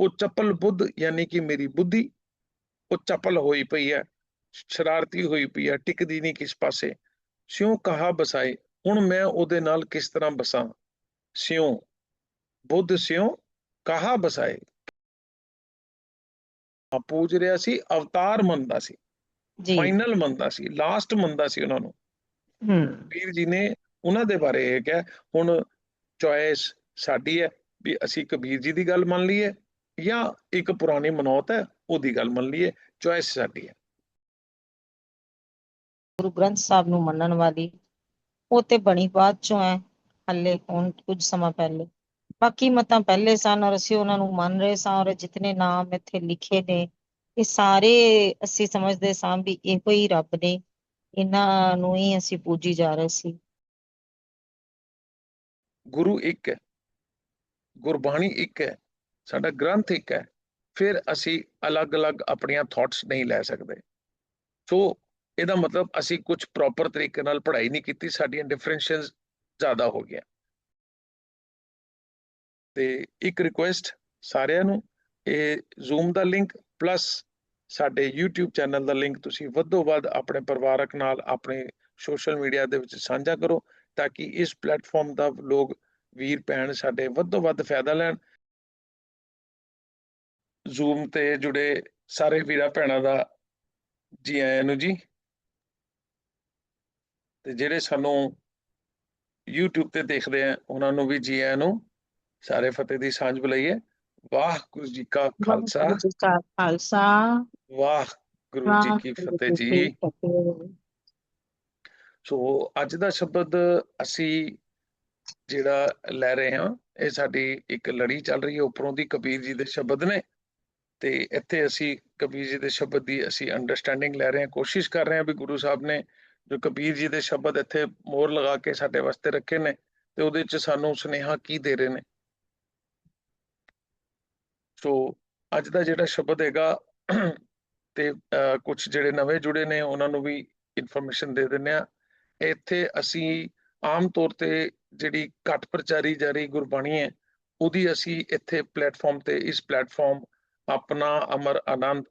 ਉਹ ਚੱਪਲ ਬੁੱਧ ਯਾਨੀ ਕਿ ਮੇਰੀ ਬੁੱਧੀ ਉਹ ਚੱਪਲ ਹੋਈ ਪਈ ਹੈ ਸ਼ਰਾਰਤੀ ਹੋਈ ਪਈ ਹੈ ਟਿਕਦੀ ਨਹੀਂ ਕਿਸ ਪਾਸੇ। ਸਿਉ ਕਹਾ ਬਸਾਏ ਹੁਣ ਮੈਂ ਉਹਦੇ ਨਾਲ ਕਿਸ ਤਰ੍ਹਾਂ ਬਸਾਂ? ਸਿਉ ਬੁੱਧ ਸਿਉ ਕਹਾ ਬਸਾਏ। ਆ ਪੂਜ ਰਿਹਾ ਸੀ ਅਵਤਾਰ ਮੰਨਦਾ ਸੀ ਜੀ। ਫਾਈਨਲ ਮੰਨਦਾ ਸੀ ਲਾਸਟ ਮੰਨਦਾ ਸੀ ਉਹਨਾਂ ਨੂੰ। ਹੂੰ। ਵੀਰ ਜੀ ਨੇ ਉਹਨਾਂ ਦੇ ਬਾਰੇ ਇਹ ਕਿਹਾ ਹੁਣ ਚੋਇਸ ਸਾਡੀ ਹੈ ਵੀ ਅਸੀਂ ਕਬੀਰ ਜੀ ਦੀ ਗੱਲ ਮੰਨ ਲਈਏ ਜਾਂ ਇੱਕ ਪੁਰਾਣੀ ਮਨੌਤ ਹੈ ਉਹਦੀ ਗੱਲ ਮੰਨ ਲਈਏ ਚੋਇਸ ਸਾਡੀ ਹੈ। ਗੁਰੂ ਗ੍ਰੰਥ ਸਾਹਿਬ ਨੂੰ ਮੰਨਣ ਵਾਲੀ ਉਹ ਤੇ ਬਣੀ ਬਾਅਦ ਚੋਂ ਹੈ ਹੱਲੇ ਹੁਣ ਕੁਝ ਸਮਾਂ ਪਹਿਲੇ। ਬਾਕੀ ਮਤਾਂ ਪਹਿਲੇ ਸਨ ਔਰ ਅਸੀਂ ਉਹਨਾਂ ਨੂੰ ਮੰਨ ਰਹੇ ਸਾਂ ਔਰ ਜਿਤਨੇ ਨਾਮ ਇੱਥੇ ਲਿਖੇ ਨੇ ਇਹ ਸਾਰੇ ਅਸੀਂ ਸਮਝਦੇ ਸਾਂ ਵੀ ਇਹੋ ਹੀ ਰੱਬ ਨੇ ਇਹਨਾਂ ਨੂੰ ਹੀ ਅਸੀਂ ਪੂਜੀ ਜਾ ਰਹੇ ਸੀ। ਗੁਰੂ ਇੱਕ ਹੈ ਗੁਰਬਾਣੀ ਇੱਕ ਹੈ ਸਾਡਾ ਗ੍ਰੰਥ ਇੱਕ ਹੈ, ਫਿਰ ਅਸੀਂ ਅਲੱਗ-ਅਲੱਗ ਆਪਣੀਆਂ ਥਾਟਸ ਨਹੀਂ ਲੈ ਸਕਦੇ। ਸੋ ਇਹਦਾ ਮਤਲਬ ਅਸੀਂ ਕੁਝ ਪ੍ਰੋਪਰ ਤਰੀਕੇ ਨਾਲ ਪੜ੍ਹਾਈ ਨਹੀਂ ਕੀਤੀ, ਸਾਡੀਆਂ ਡਿਫਰੈਂਸ਼ੀਅਲਸ ਜ਼ਿਆਦਾ ਹੋ ਗਿਆ ਤੇ ਇੱਕ ਰਿਕੁਐਸਟ ਸਾਰਿਆਂ ਨੂੰ, ਇਹ ਜ਼ੂਮ ਦਾ ਲਿੰਕ ਪਲੱਸ ਸਾਡੇ YouTube ਚੈਨਲ ਦਾ ਲਿੰਕ ਤੁਸੀਂ ਵੱਧੋ ਵੱਧ ਆਪਣੇ ਪਰਿਵਾਰਕ ਨਾਲ, ਆਪਣੇ ਸੋਸ਼ਲ ਮੀਡੀਆ ਦੇ ਵਿੱਚ ਸਾਂਝਾ ਕਰੋ, ਤਾਂ ਕਿ ਇਸ ਪਲੇਟਫਾਰਮ ਦਾ ਲੋਕ ਵੀਰ ਭੈਣ ਸਾਡੇ ਵੱਧੋ ਵੱਧ ਫਾਇਦਾ ਲੈਣ Zoom ਤੇ ਜੁੜੇ ਸਾਰੇ ਵੀਰਾਂ ਭੈਣਾਂ ਦਾ ਜੀ ਆਇਆਂ ਨੂੰ ਜੀ। ਤੇ ਜਿਹੜੇ ਸਾਨੂੰ YouTube ਤੇ ਦੇਖਦੇ ਆ ਉਹਨਾਂ ਨੂੰ ਵੀ ਜੀ ਆਇਆਂ ਨੂੰ ਸਾਰੇ ਫਤਿਹ ਦੀ ਸਾਂਝ ਬੁਲਾਈਏ। ਵਾਹਿਗੁਰੂ ਜੀ ਕਾ ਖਾਲਸਾ। ਖਾਲਸਾ। ਵਾਹਿਗੁਰੂ ਜੀ ਕੀ ਫਤਿਹ ਜੀ। ਸੋ ਅੱਜ ਦਾ ਸ਼ਬਦ ਅਸੀਂ ਜਿਹੜਾ ਲੈ ਰਹੇ ਹਾਂ ਇਹ ਸਾਡੀ ਇੱਕ ਲੜੀ ਚੱਲ ਰਹੀ ਹੈ ਉੱਪਰੋਂ ਦੀ ਕਬੀਰ ਜੀ ਦੇ ਸ਼ਬਦ ਨੇ। ਤੇ ਇੱਥੇ ਅਸੀਂ ਕਬੀਰ ਜੀ ਦੇ ਸ਼ਬਦ ਦੀ ਅਸੀਂ ਅੰਡਰਸਟੈਂਡਿੰਗ ਲੈ ਰਹੇ ਹਾਂ, ਕੋਸ਼ਿਸ਼ ਕਰ ਰਹੇ ਹਾਂ ਵੀ ਗੁਰੂ ਸਾਹਿਬ ਨੇ ਜੋ ਕਬੀਰ ਜੀ ਦੇ ਸ਼ਬਦ ਇੱਥੇ ਮੋਹਰ ਲਗਾ ਕੇ ਸਾਡੇ ਵਾਸਤੇ ਰੱਖੇ ਨੇ ਤੇ ਉਹਦੇ ਚ ਸਾਨੂੰ ਸੁਨੇਹਾ ਕੀ ਦੇ ਰਹੇ ਨੇ। ਸੋ ਅੱਜ ਦਾ ਜਿਹੜਾ ਸ਼ਬਦ ਹੈਗਾ ਤੇ ਕੁਝ ਜਿਹੜੇ ਨਵੇਂ ਜੁੜੇ ਨੇ ਉਹਨਾਂ ਨੂੰ ਵੀ ਇਨਫੋਰਮੇਸ਼ਨ ਦੇ ਦਿੰਦੇ ਆ ਇੱਥੇ ਅਸੀਂ ਆਮ ਤੌਰ ਤੇ ਜਿਹੜੀ ਘੱਟ ਪ੍ਰਚਾਰੀ ਜਾ ਰਹੀ ਗੁਰਬਾਣੀ ਹੈ, ਉਹਦੀ ਅਸੀਂ ਇੱਥੇ ਪਲੇਟਫਾਰਮ ਤੇ, ਇਸ ਪਲੇਟਫਾਰਮ ਆਪਣਾ ਅਮਰ ਆਨੰਦ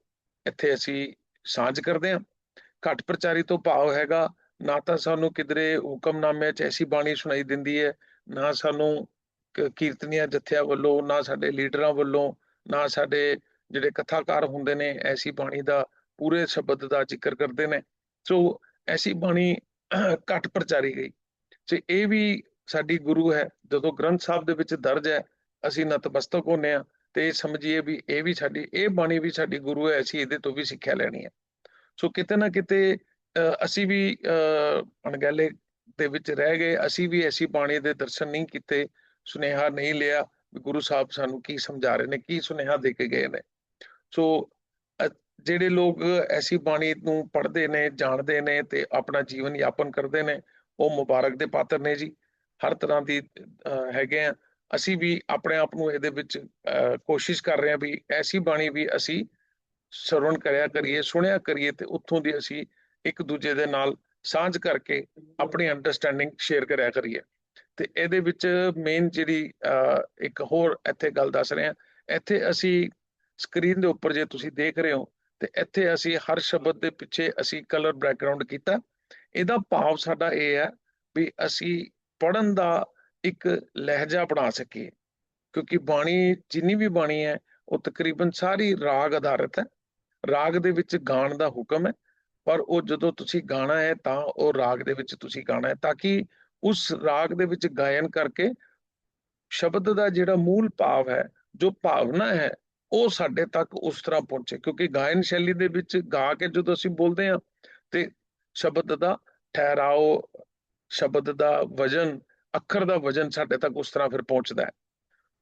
ਇੱਥੇ ਅਸੀਂ ਸਾਂਝ ਕਰਦੇ ਹਾਂ। ਘੱਟ ਪ੍ਰਚਾਰੀ ਤੋਂ ਭਾਵ ਹੈਗਾ, ਨਾ ਤਾਂ ਸਾਨੂੰ ਕਿਧਰੇ ਹੁਕਮਨਾਮੇ 'ਚ ਐਸੀ ਬਾਣੀ ਸੁਣਾਈ ਦਿੰਦੀ ਹੈ, ਨਾ ਸਾਨੂੰ ਕੀਰਤਨੀਆਂ ਜਥਿਆਂ ਵੱਲੋਂ, ਨਾ ਸਾਡੇ ਲੀਡਰਾਂ ਵੱਲੋਂ, ਨਾ ਸਾਡੇ ਜਿਹੜੇ ਕਥਾਕਾਰ ਹੁੰਦੇ ਨੇ, ਐਸੀ ਬਾਣੀ ਦਾ ਪੂਰੇ ਸ਼ਬਦ ਦਾ ਜ਼ਿਕਰ ਕਰਦੇ ਨੇ। ਸੋ ਐਸੀ ਬਾਣੀ ਘੱਟ ਪ੍ਰਚਾਰੀ ਗਈ। ਤੇ ਇਹ ਵੀ ਸਾਡੀ ਗੁਰੂ ਹੈ। ਜਦੋਂ ਗ੍ਰੰਥ ਸਾਹਿਬ ਦੇ ਵਿੱਚ ਦਰਜ ਹੈ, ਅਸੀਂ ਨਤਮਸਤਕ ਹੁੰਨੇ ਆ ਤੇ ਸਮਝੀਏ ਵੀ ਇਹ ਵੀ ਸਾਡੀ ਇਹ ਬਾਣੀ ਵੀ ਸਾਡੀ ਗੁਰੂ ਹੈ ਅਸੀਂ ਇਹਦੇ ਤੋਂ ਵੀ ਸਿੱਖਿਆ ਲੈਣੀ ਹੈ। ਸੋ ਕਿਤੇ ਨਾ ਕਿਤੇ ਅਹ, ਅਸੀਂ ਵੀ ਅਹ, ਅਣਗਹਿਲੇ ਦੇ ਵਿੱਚ ਰਹਿ ਗਏ ਅਸੀਂ ਵੀ ਐਸੀ ਬਾਣੀ ਦੇ ਦਰਸ਼ਨ ਨਹੀਂ ਕੀਤੇ ਸੁਨੇਹਾ ਨਹੀਂ ਲਿਆ ਵੀ ਗੁਰੂ ਸਾਹਿਬ ਸਾਨੂੰ ਕੀ ਸਮਝਾ ਰਹੇ ਨੇ ਕੀ ਸੁਨੇਹਾ ਦੇ ਕੇ ਗਏ ਨੇ। ਸੋ ਅ- ਜਿਹੜੇ ਲੋਕ ਐਸੀ ਬਾਣੀ ਨੂੰ ਪੜ੍ਹਦੇ ਨੇ ਜਾਣਦੇ ਨੇ ਤੇ ਆਪਣਾ ਜੀਵਨ ਯਾਪਨ ਕਰਦੇ ਨੇ ਉਹ ਮੁਬਾਰਕ ਦੇ ਪਾਤਰ ਨੇ ਜੀ। ਹਰ ਤਰ੍ਹਾਂ ਦੀ ਅਹ, ਹੈਗੇ ਆ। ਅਸੀਂ ਵੀ ਆਪਣੇ ਆਪ ਨੂੰ ਇਹਦੇ ਵਿੱਚ ਅਹ, ਕੋਸ਼ਿਸ਼ ਕਰ ਰਹੇ ਹਾਂ ਵੀ ਐਸੀ ਬਾਣੀ ਵੀ ਅਸੀਂ ਸਰਵਣ ਕਰਿਆ ਕਰੀਏ ਸੁਣਿਆ ਕਰੀਏ ਤੇ ਉੱਥੋਂ ਦੀ ਅਸੀਂ ਇੱਕ ਦੂਜੇ ਦੇ ਨਾਲ ਸਾਂਝ ਕਰਕੇ ਆਪਣੀ ਅੰਡਰਸਟੈਂਡਿੰਗ ਸ਼ੇਅਰ ਕਰਿਆ ਕਰੀਏ। ਤੇ ਇਹਦੇ ਵਿੱਚ ਮੇਨ ਜਿਹੜੀ ਅਹ, ਇੱਕ ਹੋਰ ਇੱਥੇ ਗੱਲ ਦੱਸ ਰਹੇ ਹਾਂ। ਇੱਥੇ ਅਸੀਂ ਸਕਰੀਨ ਦੇ ਉੱਪਰ ਜੇ ਤੁਸੀਂ ਦੇਖ ਰਹੇ ਹੋ ਤੇ ਇੱਥੇ ਅਸੀਂ ਹਰ ਸ਼ਬਦ ਦੇ ਪਿੱਛੇ ਅਸੀਂ ਕਲਰ ਬੈਕਗ੍ਰਾਉਂਡ ਕੀਤਾ। ਇਹਦਾ ਭਾਵ ਸਾਡਾ ਇਹ ਹੈ ਵੀ ਅਸੀਂ ਪੜਨ ਦਾ ਇੱਕ ਲਹਿਜਾ ਅਪਣਾ ਸਕੀਏ, ਕਿਉਂਕਿ ਬਾਣੀ ਜਿੰਨੀ ਵੀ ਬਾਣੀ ਹੈ, ਉਹ ਤਕਰੀਬਨ ਸਾਰੀ ਰਾਗ ਆਧਾਰਿਤ ਹੈ। ਰਾਗ ਦੇ ਵਿੱਚ ਗਾਣ ਦਾ ਹੁਕਮ ਹੈ, ਪਰ ਉਹ ਜਦੋਂ ਤੁਸੀਂ ਗਾਣਾ ਹੈ, ਤਾਂ ਉਹ ਰਾਗ ਦੇ ਵਿੱਚ ਤੁਸੀਂ ਗਾਣਾ ਹੈ, ਤਾਂ ਕਿ ਉਸ ਰਾਗ ਦੇ ਵਿੱਚ ਗਾਇਨ ਕਰਕੇ ਸ਼ਬਦ ਦਾ ਜਿਹੜਾ ਮੂਲ ਭਾਵ ਹੈ, ਜੋ ਭਾਵਨਾ ਹੈ, ਉਹ ਸਾਡੇ ਤੱਕ ਉਸ ਤਰ੍ਹਾਂ ਪਹੁੰਚੇ। ਕਿਉਂਕਿ ਗਾਇਨ ਸ਼ੈਲੀ ਦੇ ਵਿੱਚ ਗਾ ਕੇ ਜਦੋਂ ਅਸੀਂ ਬੋਲਦੇ ਹਾਂ, ਤੇ ਸ਼ਬਦ ਦਾ ਠਹਿਰਾਓ, ਸ਼ਬਦ ਦਾ ਵਜਨ ਅੱਖਰ ਦਾ ਵਜਨ ਸਾਡੇ ਤੱਕ ਉਸ ਤਰ੍ਹਾਂ ਫਿਰ ਪਹੁੰਚਦਾ ਹੈ।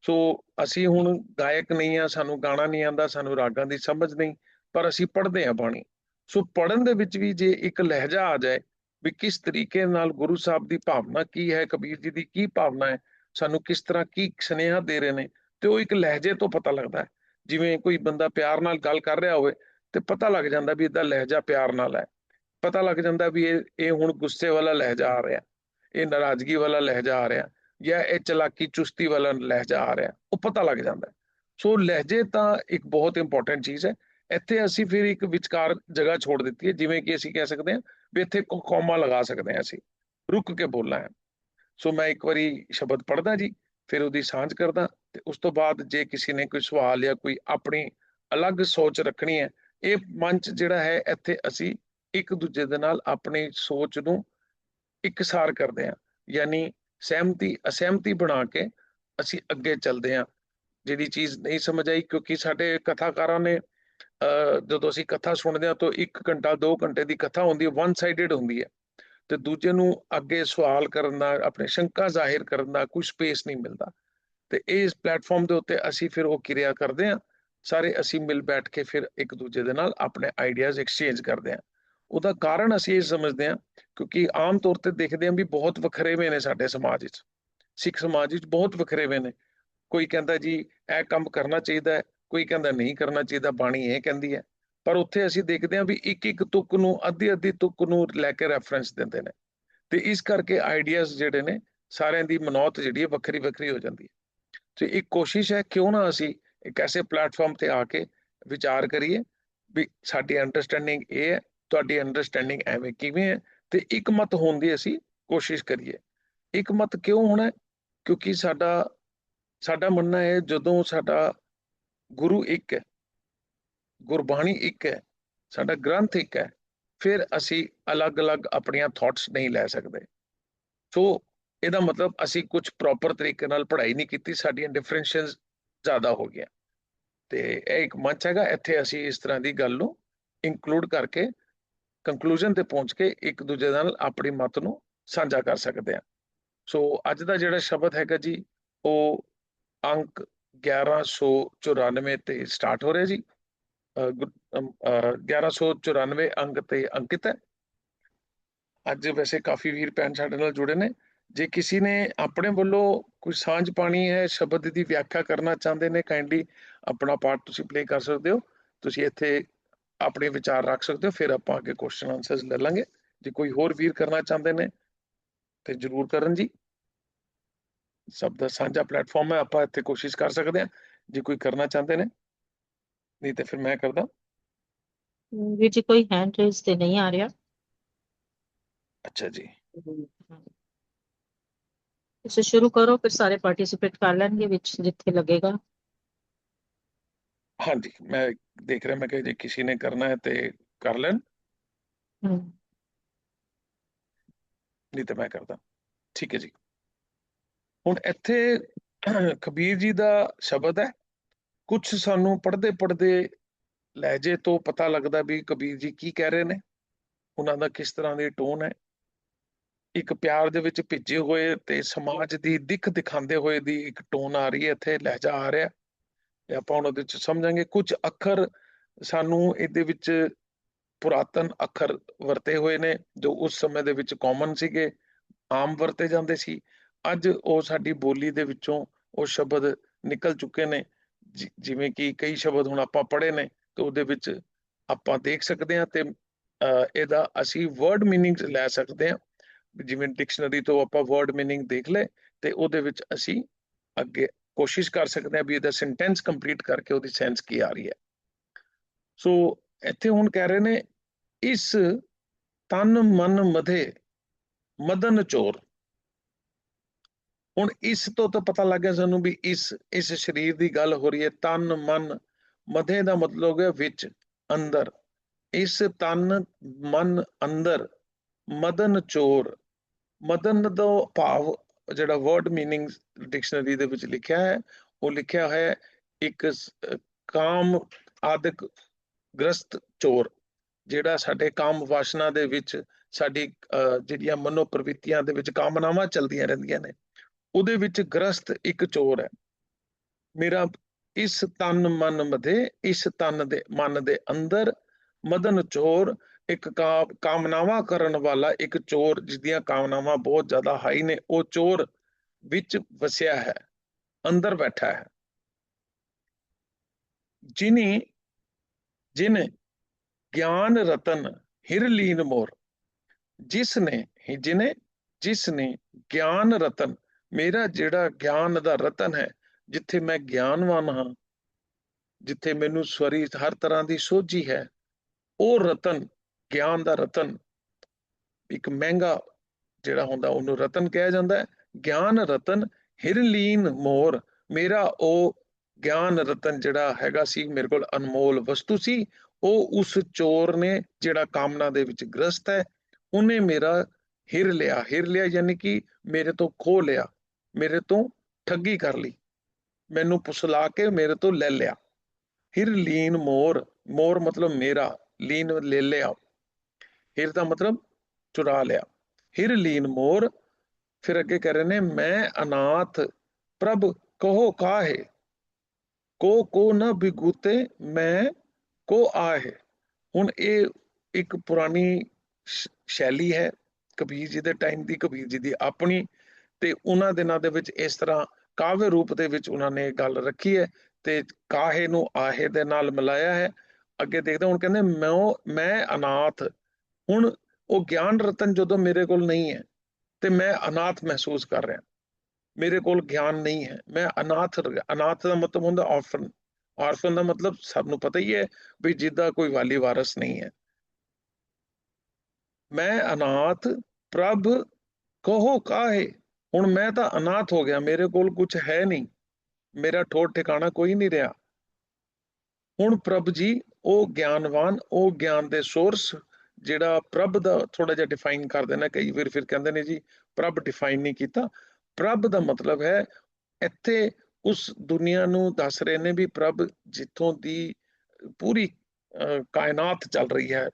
ਸੋ ਅਸੀਂ ਹੁਣ ਗਾਇਕ ਨਹੀਂ ਆ ਸਾਨੂੰ ਗਾਣਾ ਨਹੀਂ ਆਂਦਾ ਸਾਨੂੰ ਰਾਗਾਂ ਦੀ ਸਮਝ ਨਹੀਂ, ਪਰ ਅਸੀਂ ਪੜ੍ਹਦੇ ਹਾਂ ਬਾਣੀ। ਸੋ ਪੜਨ ਦੇ ਵਿੱਚ ਵੀ ਜੇ ਇੱਕ ਲਹਿਜਾ ਆ ਜਾਏ ਵੀ ਕਿਸ ਤਰੀਕੇ ਨਾਲ ਗੁਰੂ ਸਾਹਿਬ ਦੀ ਭਾਵਨਾ ਕੀ ਹੈ, ਕਬੀਰ ਜੀ ਦੀ ਕੀ ਭਾਵਨਾ ਹੈ, ਸਾਨੂੰ ਕਿਸ ਤਰ੍ਹਾਂ ਕੀ ਸੁਨੇਹਾ ਦੇ ਰਹੇ ਨੇ, ਤੇ ਉਹ ਇੱਕ ਲਹਿਜੇ ਤੋਂ ਪਤਾ ਲੱਗਦਾ ਹੈ। ਜਿਵੇਂ ਕੋਈ ਬੰਦਾ ਪਿਆਰ ਨਾਲ ਗੱਲ ਕਰ ਰਿਹਾ ਹੋਵੇ ਤੇ ਪਤਾ ਲੱਗ ਜਾਂਦਾ ਵੀ ਇਹਦਾ ਲਹਿਜਾ ਪਿਆਰ ਨਾਲ ਹੈ। ਪਤਾ ਲੱਗ ਜਾਂਦਾ ਵੀ ਇਹ ਇਹ ਹੁਣ ਗੁੱਸੇ ਵਾਲਾ ਲਹਿਜਾ ਆ ਰਿਹਾ। ਇਹ ਨਾਰਾਜ਼ਗੀ ਵਾਲਾ ਲਹਿਜਾ ਆ ਰਿਹਾ ਜਾਂ ਇਹ ਚਲਾਕੀ ਚੁਸਤੀ ਵਾਲਾ ਲਹਿਜਾ ਆ ਰਿਹਾ, ਉਹ ਪਤਾ ਲੱਗ ਜਾਂਦਾ ਸੋ ਲਹਿਜੇ ਤਾਂ ਇੱਕ ਬਹੁਤ ਇੰਪੋਰਟੈਂਟ ਚੀਜ਼ ਹੈ। ਇੱਥੇ ਅਸੀਂ ਫਿਰ ਇੱਕ ਵਿਚਕਾਰ ਜਗ੍ਹਾ ਛੋੜ ਦਿੱਤੀ ਹੈ, ਜਿਵੇਂ ਕਿ ਅਸੀਂ ਕਹਿ ਸਕਦੇ ਹਾਂ ਵੀ ਇੱਥੇ ਕੌਮਾ ਲਗਾ ਸਕਦੇ ਹਾਂ ਅਸੀਂ, ਰੁਕ ਕੇ ਬੋਲਣਾ ਹੈ। ਸੋ ਮੈਂ ਇੱਕ ਵਾਰੀ ਸ਼ਬਦ ਪੜ੍ਹਦਾ ਜੀ, ਫਿਰ ਉਹਦੀ ਸਾਂਝ ਕਰਦਾ ਤੇ ਉਸ ਤੋਂ ਬਾਅਦ ਜੇ ਕਿਸੇ ਨੇ ਕੋਈ ਸਵਾਲ ਜਾਂ ਕੋਈ ਆਪਣੀ ਅਲੱਗ ਸੋਚ ਰੱਖਣੀ ਹੈ, ਇਹ ਮੰਚ ਜਿਹੜਾ ਹੈ ਇੱਥੇ ਅਸੀਂ ਇੱਕ ਦੂਜੇ ਦੇ ਨਾਲ ਆਪਣੀ ਸੋਚ ਨੂੰ ਇਕਸਾਰ ਕਰਦੇ ਹਾਂ, ਯਾਨੀ ਸਹਿਮਤੀ, ਅਸਹਿਮਤੀ ਬਣਾ ਕੇ ਅਸੀਂ ਅੱਗੇ ਚੱਲਦੇ ਹਾਂ। ਜਿਹੜੀ ਚੀਜ਼ ਨਹੀਂ ਸਮਝ ਆਈ, ਕਿਉਂਕਿ ਸਾਡੇ ਕਥਾਕਾਰਾਂ ਨੇ ਜਦੋਂ ਅਸੀਂ ਕਥਾ ਸੁਣਦੇ ਹਾਂ, ਤਾਂ 1 ਘੰਟਾ 2 ਘੰਟੇ ਦੀ ਕਥਾ ਹੁੰਦੀ ਹੈ ਵਨ ਸਾਈਡਡ ਹੁੰਦੀ ਹੈ। ਤੇ ਦੂਜੇ ਨੂੰ ਅੱਗੇ ਸਵਾਲ ਕਰਨ ਦਾ, ਆਪਣੇ ਸ਼ੰਕਾ ਜ਼ਾਹਿਰ ਕਰਨ ਦਾ ਕੋਈ ਸਪੇਸ ਨਹੀਂ ਮਿਲਦਾ। ਤੇ ਇਸ ਪਲੇਟਫਾਰਮ ਦੇ ਉੱਤੇ ਅਸੀਂ ਫਿਰ ਉਹ ਕਿਰਿਆ ਕਰਦੇ ਹਾਂ, ਸਾਰੇ ਅਸੀਂ ਮਿਲ ਬੈਠ ਕੇ ਫਿਰ ਇੱਕ ਦੂਜੇ ਦੇ ਨਾਲ ਆਪਣੇ ਆਈਡੀਆਜ਼ ਐਕਸਚੇਂਜ ਕਰਦੇ ਹਾਂ। ਉਹਦਾ ਕਾਰਨ ਅਸੀਂ ਇਹ ਸਮਝਦੇ ਹਾਂ, ਕਿਉਂਕਿ ਆਮ ਤੌਰ ਤੇ ਦੇਖਦੇ ਹਾਂ ਵੀ ਬਹੁਤ ਵਖਰੇਵੇਂ ਨੇ ਸਾਡੇ ਸਮਾਜ ਵਿੱਚ। ਸਿੱਖ ਸਮਾਜ ਵਿੱਚ ਬਹੁਤ ਵਖਰੇਵੇਂ ਨੇ। ਕੋਈ ਕਹਿੰਦਾ ਜੀ ਇਹ ਕੰਮ ਕਰਨਾ ਚਾਹੀਦਾ ਹੈ, ਕੋਈ ਕਹਿੰਦਾ ਨਹੀਂ ਕਰਨਾ ਚਾਹੀਦਾ, ਬਾਣੀ ਇਹ ਕਹਿੰਦੀ ਹੈ। ਪਰ ਉੱਥੇ ਅਸੀਂ ਦੇਖਦੇ ਹਾਂ ਵੀ ਇੱਕ ਇੱਕ ਤੁਕ ਨੂੰ ਅੱਧੀ ਅੱਧੀ ਤੁਕ ਨੂੰ ਲੈ ਕੇ ਰੈਫਰੈਂਸ ਦਿੰਦੇ ਨੇ। ਤੇ ਇਸ ਕਰਕੇ ਆਈਡੀਆਜ਼ ਜਿਹੜੇ ਨੇ, ਸਾਰਿਆਂ ਦੀ ਮਨੌਤ ਜਿਹੜੀ ਹੈ ਵੱਖਰੀ ਵੱਖਰੀ ਹੋ ਜਾਂਦੀ ਹੈ। ਤੇ ਇੱਕ ਕੋਸ਼ਿਸ਼ ਹੈ, ਕਿਉਂ ਨਾ ਅਸੀਂ ਇੱਕ ਐਸੇ ਪਲੇਟਫਾਰਮ ਤੇ ਆ ਕੇ ਵਿਚਾਰ ਕਰੀਏ ਵੀ ਸਾਡੀ ਅੰਡਰਸਟੈਂਡਿੰਗ ਇਹ ਹੈ ਤੁਹਾਡੀ ਅੰਡਰਸਟੈਂਡਿੰਗ ਐਵੇਂ ਕਿਵੇਂ ਹੈ ਤੇ ਇੱਕ ਮਤ ਹੋਣ ਦੀ ਅਸੀਂ ਕੋਸ਼ਿਸ਼ ਕਰੀਏ। ਇੱਕ ਮਤ ਕਿਉਂ ਹੋਣਾ ਕਿਉਂਕਿ ਸਾਡਾ ਸਾਡਾ ਮੰਨਣਾ ਹੈ ਜਦੋਂ ਸਾਡਾ ਗੁਰੂ ਇੱਕ ਹੈ, ਗੁਰਬਾਣੀ ਇੱਕ ਹੈ, ਸਾਡਾ ਗ੍ਰੰਥ ਇੱਕ ਹੈ, ਫਿਰ ਅਸੀਂ ਅਲੱਗ-ਅਲੱਗ ਆਪਣੀਆਂ ਥਾਟਸ ਨਹੀਂ ਲੈ ਸਕਦੇ। ਸੋ ਇਹਦਾ ਮਤਲਬ ਅਸੀਂ ਕੁਝ ਪ੍ਰੋਪਰ ਤਰੀਕੇ ਨਾਲ ਪੜ੍ਹਾਈ ਨਹੀਂ ਕੀਤੀ, ਸਾਡੀਆਂ ਡਿਫਰੈਂਸ਼ੀਅਲਸ ਜ਼ਿਆਦਾ ਹੋ ਗਈਆਂ। ਤੇ ਇਹ ਇੱਕ ਮੰਚ ਹੈਗਾ, ਇੱਥੇ ਅਸੀਂ ਇਸ ਤਰ੍ਹਾਂ ਦੀ ਗੱਲ ਨੂੰ ਇਨਕਲੂਡ ਕਰਕੇ ਕੰਕਲੂਜਨ ਤੇ ਪਹੁੰਚ ਕੇ ਇੱਕ ਦੂਜੇ ਨਾਲ ਆਪਣੀ ਮਤ ਨੂੰ ਸਾਂਝਾ ਕਰ ਸਕਦੇ ਹਾਂ। ਸੋ ਅੱਜ ਦਾ ਜਿਹੜਾ ਸ਼ਬਦ ਹੈਗਾ ਜੀ, ਉਹ ਅੰਕ 1194 ਤੇ ਸਟਾਰਟ ਹੋ ਰਿਹਾ ਜੀ। 1194 ਅੰਕ ਤੇ ਅੰਕਿਤ ਹੈ। ਅੱਜ ਵੈਸੇ ਕਾਫੀ ਵੀਰ ਭੈਣ ਸਾਡੇ ਨਾਲ ਜੁੜੇ ਨੇ। ਜੇ ਕਿਸੇ ਨੇ ਆਪਣੇ ਵੱਲੋਂ ਕੋਈ ਸਾਂਝ ਪਾਣੀ ਹੈ, ਸ਼ਬਦ ਦੀ ਵਿਆਖਿਆ ਕਰਨਾ ਚਾਹੁੰਦੇ ਨੇ ਕਾਈਂਡਲੀ ਆਪਣਾ ਪਾਰਟ ਤੁਸੀਂ ਪਲੇ ਕਰ ਸਕਦੇ ਹੋ। ਤੁਸੀਂ ਇੱਥੇ ਆਪਣੇ ਵਿਚਾਰ ਰੱਖ ਸਕਦੇ ਹੋ ਫਿਰ ਆਪਾਂ ਅੱਗੇ ਕੁਐਸਚਨ ਆਨਸਰਸ ਲੈ ਲਾਂਗੇ। ਜੇ ਕੋਈ ਹੋਰ ਵੀਰ ਕਰਨਾ ਚਾਹੁੰਦੇ ਨੇ ਤੇ ਜਰੂਰ ਕਰਨ ਜੀ। ਸਭ ਦਾ ਸਾਂਝਾ ਪਲੇਟਫਾਰਮ ਹੈ ਆਪਾਂ ਇੱਥੇ ਕੋਸ਼ਿਸ਼ ਕਰ ਸਕਦੇ ਹਾਂ। ਜੇ ਕੋਈ ਕਰਨਾ ਚਾਹੁੰਦੇ ਨੇ ਨਹੀਂ ਤੇ ਫਿਰ ਮੈਂ ਕਰਦਾ। ਵੀਰ ਜੀ ਕੋਈ ਹੈਂਡ ਰੇਜ਼ ਤੇ ਨਹੀਂ ਆ ਰਿਹਾ। ਅੱਛਾ ਜੀ। ਤੁਸੀਂ ਸ਼ੁਰੂ ਕਰੋ ਫਿਰ ਸਾਰੇ ਪਾਰਟਿਸਿਪੇਟ ਕਰ ਲੈਣਗੇ ਵਿੱਚ ਜਿੱਥੇ ਲੱਗੇਗਾ। ਹਾਂਜੀ ਮੈਂ ਦੇਖ ਰਿਹਾ ਮੈਂ ਕਿ ਜੇ ਕਿਸੇ ਨੇ ਕਰਨਾ ਹੈ ਤੇ ਕਰ ਲੈਣ। ਹਮ ਨਹੀਂ ਤੇ ਮੈਂ ਕਰਦਾ। ਠੀਕ ਹੈ ਜੀ। ਹੁਣ ਇੱਥੇ ਕਬੀਰ ਜੀ ਦਾ ਸ਼ਬਦ ਹੈ ਕੁਝ ਸਾਨੂੰ ਪੜ੍ਹਦੇ ਪੜ੍ਹਦੇ ਲਹਿਜੇ ਤੋਂ ਪਤਾ ਲੱਗਦਾ ਵੀ ਕਬੀਰ ਜੀ ਕੀ ਕਹਿ ਰਹੇ ਨੇ। ਉਹਨਾਂ ਦਾ ਕਿਸ ਤਰ੍ਹਾਂ ਦੀ ਟੋਨ ਹੈ। ਇੱਕ ਪਿਆਰ ਦੇ ਵਿੱਚ ਭਿੱਜੇ ਹੋਏ ਤੇ ਸਮਾਜ ਦੀ ਦਿੱਖ ਦਿਖਾਉਂਦੇ ਹੋਏ ਦੀ ਇੱਕ ਟੋਨ ਆ ਰਹੀ ਹੈ ਇੱਥੇ ਲਹਿਜਾ ਆ ਰਿਹਾ। ਆਪਾਂ ਹੁਣ ਉਹਦੇ ਵਿੱਚ ਸਮਝਾਂਗੇ, ਕੁਝ ਅੱਖਰ ਸਾਨੂੰ ਇਹਦੇ ਵਿੱਚ ਪੁਰਾਤਨ ਅੱਖਰ ਵਰਤੇ ਹੋਏ ਨੇ, ਜੋ ਉਸ ਸਮੇਂ ਦੇ ਵਿੱਚ ਕਾਮਨ ਸੀਗੇ, ਆਮ ਵਰਤੇ ਜਾਂਦੇ ਸੀ। ਅੱਜ ਉਹ ਸਾਡੀ ਬੋਲੀ ਦੇ ਵਿੱਚੋਂ ਉਹ ਸ਼ਬਦ ਨਿਕਲ ਚੁੱਕੇ ਨੇ। ਜਿਵੇਂ ਕਿ ਕਈ ਸ਼ਬਦ ਹੁਣ ਆਪਾਂ ਪੜ੍ਹੇ ਨੇ, ਤੇ ਉਹਦੇ ਵਿੱਚ ਆਪਾਂ ਦੇਖ ਸਕਦੇ ਹਾਂ ਤੇ ਇਹਦਾ ਅਸੀਂ ਵਰਡ ਮੀਨਿੰਗਸ ਲੈ ਸਕਦੇ ਹਾਂ। ਜਿਵੇਂ ਡਿਕਸ਼ਨਰੀ ਤੋਂ ਆਪਾਂ ਵਰਡ ਮੀਨਿੰਗ ਦੇਖ ਲੈ ਤੇ ਉਹਦੇ ਵਿੱਚ ਅਸੀਂ ਅੱਗੇ ਕੋਸ਼ਿਸ਼ ਕਰ ਸਕਦੇ ਹਾਂ ਵੀ ਇਹਦਾ ਸੈਂਟੈਂਸ ਕੰਪਲੀਟ ਕਰਕੇ ਉਹਦੀ ਸੈਂਸ ਕੀ ਆ ਰਹੀ ਹੈ। ਸੋ ਇੱਥੇ ਹੁਣ ਕਹਿ ਰਹੇ ਨੇ, ਇਸ ਤਨ ਮਨ ਮਧੇ ਮਦਨ ਚੋਰ। ਹੁਣ ਇਸ ਤੋਂ ਤਾਂ ਪਤਾ ਲੱਗ ਗਿਆ ਸਾਨੂੰ ਵੀ ਇਸ ਇਸ ਸਰੀਰ ਦੀ ਗੱਲ ਹੋ ਰਹੀ ਹੈ। ਤਨ ਮਨ ਮਧੇ ਦਾ ਮਤਲਬ ਹੈ ਵਿੱਚ, ਅੰਦਰ। ਇਸ ਤਨ ਮਨ ਅੰਦਰ ਮਦਨ ਚੋਰ, ਮਦਨ ਦਾ ਭਾਵ ਜਿਹੜਾ ਵਰਡ ਮੀਨਿੰਗ ਡਿਕਸ਼ਨਰੀ ਦੇ ਵਿੱਚ ਲਿਖਿਆ ਹੈ, ਉਹ ਲਿਖਿਆ ਹੈ ਇੱਕ ਕਾਮ ਆਦਿਕ ਗ੍ਰਸਤ ਚੋਰ, ਜਿਹੜਾ ਸਾਡੇ ਕਾਮ ਵਾਸ਼ਨਾ ਦੇ ਵਿੱਚ ਸਾਡੀ ਜਿਹੜੀਆਂ ਮਨੋ ਪ੍ਰਵਿਰਤੀਆਂ ਦੇ ਵਿੱਚ ਕਾਮਨਾਵਾਂ ਚਲਦੀਆਂ ਰਹਿੰਦੀਆਂ ਨੇ, ਉਹਦੇ ਵਿੱਚ ਗ੍ਰਸਤ ਇੱਕ ਚੋਰ ਹੈ। ਮੇਰਾ ਇਸ ਤਨ ਮਨ ਮਦੇ ਇਸ ਤਨ ਦੇ ਮਨ ਦੇ ਅੰਦਰ ਮਦਨ ਚੋਰ ਇੱਕ ਕਾਮਨਾਵਾਂ ਕਰਨ ਵਾਲਾ ਇੱਕ ਚੋਰ ਜਿਸ ਦੀਆਂ ਕਾਮਨਾਵਾਂ ਬਹੁਤ ਜ਼ਿਆਦਾ ਹਾਈ ਨੇ, ਉਹ ਚੋਰ ਵਿੱਚ ਵਸਿਆ ਹੈ, ਅੰਦਰ ਬੈਠਾ ਹੈ। ਜਿਨੀ, ਜਿਨ ਗਿਆਨ ਰਤਨ ਹਿਰਲੀਨ ਮੋਰ, ਜਿਸ ਨੇ, ਜਿਨੇ, ਜਿਸ ਨੇ ਗਿਆਨ ਰਤਨ, ਮੇਰਾ ਜਿਹੜਾ ਗਿਆਨ ਦਾ ਰਤਨ ਹੈ, ਜਿੱਥੇ ਮੈਂ ਗਿਆਨਵਾਨ ਹਾਂ, ਜਿੱਥੇ ਮੈਨੂੰ ਸਵਰੀ ਹਰ ਤਰ੍ਹਾਂ ਦੀ ਸੋਝੀ ਹੈ, ਉਹ ਰਤਨ ਗਿਆਨ ਦਾ ਰਤਨ, ਇੱਕ ਮਹਿੰਗਾ ਜਿਹੜਾ ਹੁੰਦਾ ਉਹਨੂੰ ਰਤਨ ਕਿਹਾ ਜਾਂਦਾ ਹੈ। ਗਿਆਨ ਰਤਨ, ਹਿਰਲੀਨ ਮੋਰ, ਮੇਰਾ ਉਹ ਗਿਆਨ ਰਤਨ ਜਿਹੜਾ ਹੈਗਾ ਸੀ, ਮੇਰੇ ਕੋਲ ਅਨਮੋਲ ਵਸਤੂ ਸੀ। ਉਹ ਉਸ ਚੋਰ ਨੇ ਜਿਹੜਾ ਕਾਮਨਾ ਦੇ ਵਿੱਚ ਗ੍ਰਸਤ ਹੈ, ਉਹਨੇ ਮੇਰਾ ਹਿਰ ਲਿਆ। ਹਿਰ ਲਿਆ ਯਾਨੀ ਕਿ ਮੇਰੇ ਤੋਂ ਖੋ ਲਿਆ, ਮੇਰੇ ਤੋਂ ਠੱਗੀ ਕਰ ਲਈ। ਮੈਨੂੰ ਪੁਸਲਾ ਕੇ ਮੇਰੇ ਤੋਂ ਲੈ ਲਿਆ। ਹਿਰ ਲੀਨ ਮੋਰ ਮੋਰ ਮਤਲਬ ਮੇਰਾ, ਲੀਨ ਲੈ ਲਿਆ। ਹਿਰ ਦਾ ਮਤਲਬ ਚੁਰਾ ਲਿਆ। ਹਿਰ ਲੀਨ ਮੋਰ, ਫਿਰ ਅੱਗੇ ਕਹਿ ਰਹੇ ਨੇ, ਮੈਂ ਅਨਾਥ, ਪ੍ਰਭ ਕਹੋ ਕਾਹੇ? ਕੋ ਕੋ ਨ ਬਿਗੂਤੇ, ਮੈਂ ਕੋ ਆਹੇ? ਹੁਣ ਇਹ ਇੱਕ ਪੁਰਾਣੀ ਸ਼ੈਲੀ ਹੈ, ਕਬੀਰ ਜੀ ਦੇ ਟਾਈਮ ਦੀ, ਕਬੀਰ ਜੀ ਦੀ ਆਪਣੀ, ਤੇ ਉਹਨਾਂ ਦਿਨਾਂ ਦੇ ਵਿੱਚ ਇਸ ਤਰ੍ਹਾਂ ਕਾਵਿ ਰੂਪ ਦੇ ਵਿੱਚ ਉਹਨਾਂ ਨੇ ਗੱਲ ਰੱਖੀ ਹੈ, ਤੇ ਕਾਹੇ ਨੂੰ ਆਹੇ ਦੇ ਨਾਲ ਮਿਲਾਇਆ ਹੈ। ਅੱਗੇ ਦੇਖਦੇ ਹੁਣ ਕਹਿੰਦੇ, ਮੈਂ ਮੈਂ ਅਨਾਥ ਹੁਣ ਉਹ ਗਿਆਨ ਰਤਨ ਜਦੋਂ ਮੇਰੇ ਕੋਲ ਨਹੀਂ ਹੈ, ਤੇ ਮੈਂ ਅਨਾਥ ਮਹਿਸੂਸ ਕਰ ਰਿਹਾ। ਮੇਰੇ ਕੋਲ ਗਿਆਨ ਨਹੀਂ ਹੈ। ਮੈਂ ਅਨਾਥ ਅਨਾਥ ਦਾ ਮਤਲਬ ਹੁੰਦਾ ਆਰਫਨ ਆਰਫਨ ਦਾ ਮਤਲਬ ਸਭ ਨੂੰ ਪਤਾ ਹੀ ਹੈ ਵੀ ਜਿੱਦਾਂ ਕੋਈ ਵਾਲੀ ਵਾਰਸ ਨਹੀਂ ਹੈ। ਮੈਂ ਅਨਾਥ, ਪ੍ਰਭ, ਕਹੋ ਕਾਹੇ? ਹੁਣ ਮੈਂ ਤਾਂ ਅਨਾਥ ਹੋ ਗਿਆ, ਮੇਰੇ ਕੋਲ ਕੁਝ ਹੈ ਨਹੀਂ। ਮੇਰਾ ਠੋਰ ਠਿਕਾਣਾ ਕੋਈ ਨਹੀਂ ਰਿਹਾ। ਹੁਣ ਪ੍ਰਭ ਜੀ, ਉਹ ਗਿਆਨਵਾਨ, ਉਹ ਗਿਆਨ ਦੇ ਸੋਰਸ ਜਿਹੜਾ ਪ੍ਰਭ ਦਾ ਥੋੜਾ ਜਿਹਾ ਡਿਫਾਈਨ ਕਰ ਦੇਣਾ ਕਈ ਵਾਰ ਫਿਰ ਕਹਿੰਦੇ ਨੇ ਜੀ ਪ੍ਰਭ ਡਿਫਾਈਨ ਨਹੀਂ ਕੀਤਾ। ਪ੍ਰਭ ਦਾ ਮਤਲਬ ਹੈ ਇੱਥੇ ਉਸ ਦੁਨੀਆ ਨੂੰ ਦੱਸ ਰਹੇ ਨੇ ਵੀ ਪ੍ਰਭ ਜਿੱਥੋਂ ਦੀ ਪੂਰੀ ਅਹ, ਕਾਇਨਾਤ ਚੱਲ ਰਹੀ ਹੈ।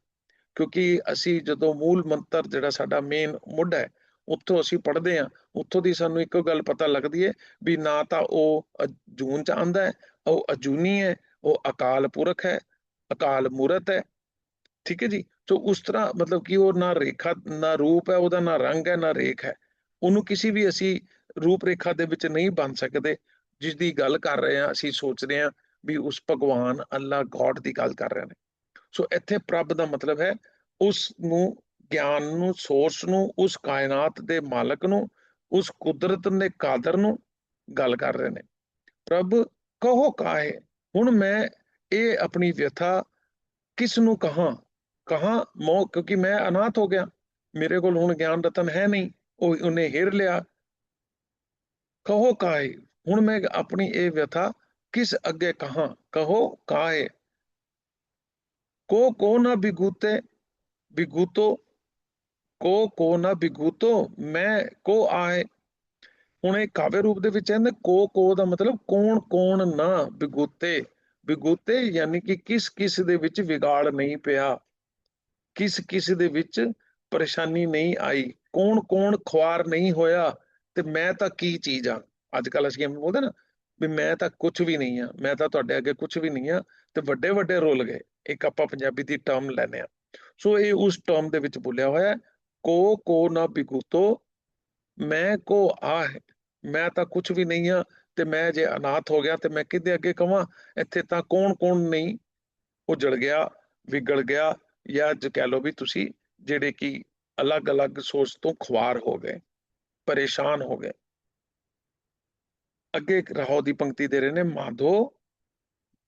ਕਿਉਂਕਿ ਅਸੀਂ ਜਦੋਂ ਮੂਲ ਮੰਤਰ ਜਿਹੜਾ ਸਾਡਾ ਮੇਨ ਮੁੱਢ ਹੈ ਉੱਥੋਂ ਅਸੀਂ ਪੜ੍ਹਦੇ ਹਾਂ ਉੱਥੋਂ ਦੀ ਸਾਨੂੰ ਇੱਕੋ ਗੱਲ ਪਤਾ ਲੱਗਦੀ ਹੈ ਵੀ ਨਾ ਤਾਂ ਉਹ ਅ- ਜੂਨ ਚ ਆਂਦਾ ਹੈ ਉਹ ਅਜੂਨੀ ਹੈ ਉਹ ਅਕਾਲ ਪੁਰਖ ਹੈ ਅਕਾਲ ਮੂਰਤ ਹੈ। ਠੀਕ ਹੈ ਜੀ? ਸੋ ਉਸ ਤਰ੍ਹਾਂ ਮਤਲਬ ਕਿ ਉਹ ਨਾ ਰੇਖਾ, ਨਾ ਰੂਪ ਹੈ, ਉਹਦਾ ਨਾ ਰੰਗ ਹੈ, ਨਾ ਰੇਖ ਹੈ। ਉਹਨੂੰ ਕਿਸੇ ਵੀ ਅਸੀਂ ਰੂਪ ਰੇਖਾ ਦੇ ਵਿੱਚ ਨਹੀਂ ਬਣ ਸਕਦੇ, ਜਿਸ ਦੀ ਗੱਲ ਕਰ ਰਹੇ ਹਾਂ, ਅਸੀਂ ਸੋਚ ਰਹੇ ਹਾਂ ਵੀ ਉਸ ਭਗਵਾਨ ਅੱਲਾ ਗੋਡ ਦੀ ਗੱਲ ਕਰ ਰਹੇ ਨੇ। ਸੋ ਇੱਥੇ ਪ੍ਰਭ ਦਾ ਮਤਲਬ ਹੈ, ਉਸ ਨੂੰ ਗਿਆਨ ਨੂੰ ਸੋਰਸ ਨੂੰ, ਉਸ ਕਾਇਨਾਤ ਦੇ ਮਾਲਕ ਨੂੰ, ਉਸ ਕੁਦਰਤ ਦੇ ਕਾਦਰ ਨੂੰ ਗੱਲ ਕਰ ਰਹੇ ਨੇ। ਪ੍ਰਭ, ਕਹੋ ਕਾਹੇ? ਹੁਣ ਮੈਂ ਇਹ ਆਪਣੀ ਵਿਅਥਾ ਕਿਸ ਨੂੰ ਕਹਾਂ? ਕਹਾਂ ਮੋ, ਕਿਉਂਕਿ ਮੈਂ ਅਨਾਥ ਹੋ ਗਿਆ। ਮੇਰੇ ਕੋਲ ਹੁਣ ਗਿਆਨ ਰਤਨ ਹੈ ਨਹੀਂ, ਉਹ ਉਹਨੇ ਹਿਰ ਲਿਆ। ਕਹੋ ਕਾਹੇ, ਹੁਣ ਮੈਂ ਆਪਣੀ ਇਹ ਵਿਥਾ ਕਿਸ ਅੱਗੇ ਕਹਾਂ? ਕਹੋ ਕਾਹੇ? ਕੋ ਕੋ ਨਾ ਬਿਗੂਤੇ, ਬਿਗੂਤੋ, ਕੋ ਕੋ ਨਾ ਬਿਗੂਤੋ, ਮੈਂ ਕੋ ਆਏ। ਹੁਣ ਇਹ ਕਾਵਿ ਰੂਪ ਦੇ ਵਿੱਚ ਕਹਿੰਦੇ ਕੋ ਕੋ ਦਾ ਮਤਲਬ ਕੌਣ ਕੌਣ ਨਾ ਬਿਗੂਤੇ। ਬਿਗੂਤੇ ਯਾਨੀ ਕਿ ਕਿਸ ਕਿਸ ਦੇ ਵਿੱਚ ਵਿਗਾੜ ਨਹੀਂ ਪਿਆ। ਕਿਸ ਕਿਸ ਦੇ ਵਿੱਚ ਪਰੇਸ਼ਾਨੀ ਨਹੀਂ ਆਈ? ਕੌਣ ਕੌਣ ਖੁਆਰ ਨਹੀਂ ਹੋਇਆ? ਤੇ ਮੈਂ ਤਾਂ ਕੀ ਚੀਜ਼ ਆ? ਅੱਜ ਕੱਲ ਅਸੀਂ ਐਵੇਂ ਬੋਲਦੇ ਨਾ ਵੀ ਮੈਂ ਤਾਂ ਕੁਝ ਵੀ ਨਹੀਂ ਆ। ਮੈਂ ਤਾਂ ਤੁਹਾਡੇ ਅੱਗੇ ਕੁਝ ਵੀ ਨਹੀਂ ਆ। ਤੇ ਵੱਡੇ ਵੱਡੇ ਰੁੱਲ ਗਏ। ਇੱਕ ਆਪਾਂ ਪੰਜਾਬੀ ਦੀ ਟਰਮ ਲੈਨੇ ਆ। ਸੋ ਇਹ ਉਸ ਟਰਮ ਦੇ ਵਿੱਚ ਬੋਲਿਆ ਹੋਇਆ ਕੋ ਕੋ ਨਾ ਬਿਗੂਤੋ ਮੈਂ, ਕੋ, ਆ ਹੈ। ਮੈਂ ਤਾਂ ਕੁਝ ਵੀ ਨਹੀਂ ਆ ਤੇ ਮੈਂ ਜੇ ਅਨਾਥ ਹੋ ਗਿਆ ਤੇ ਮੈਂ ਕਿਹਦੇ ਅੱਗੇ ਕਵਾਂ? ਇੱਥੇ ਤਾਂ ਕੌਣ ਕੌਣ ਨਹੀਂ ਉਜੜ ਗਿਆ, ਵਿਗੜ ਗਿਆ ਜਾਂ ਕਹਿ ਲੋ ਵੀ ਤੁਸੀਂ ਜਿਹੜੇ ਕਿ ਅਲੱਗ-ਅਲੱਗ ਸੋਚ ਤੋਂ ਖੁਆਰ ਹੋ ਗਏ, ਪਰੇਸ਼ਾਨ ਹੋ ਗਏ। ਅੱਗੇ ਇੱਕ ਰਾਹੋ ਦੀ ਪੰਕਤੀ ਦੇ ਰਹੇ ਨੇ, ਮਾਧੋ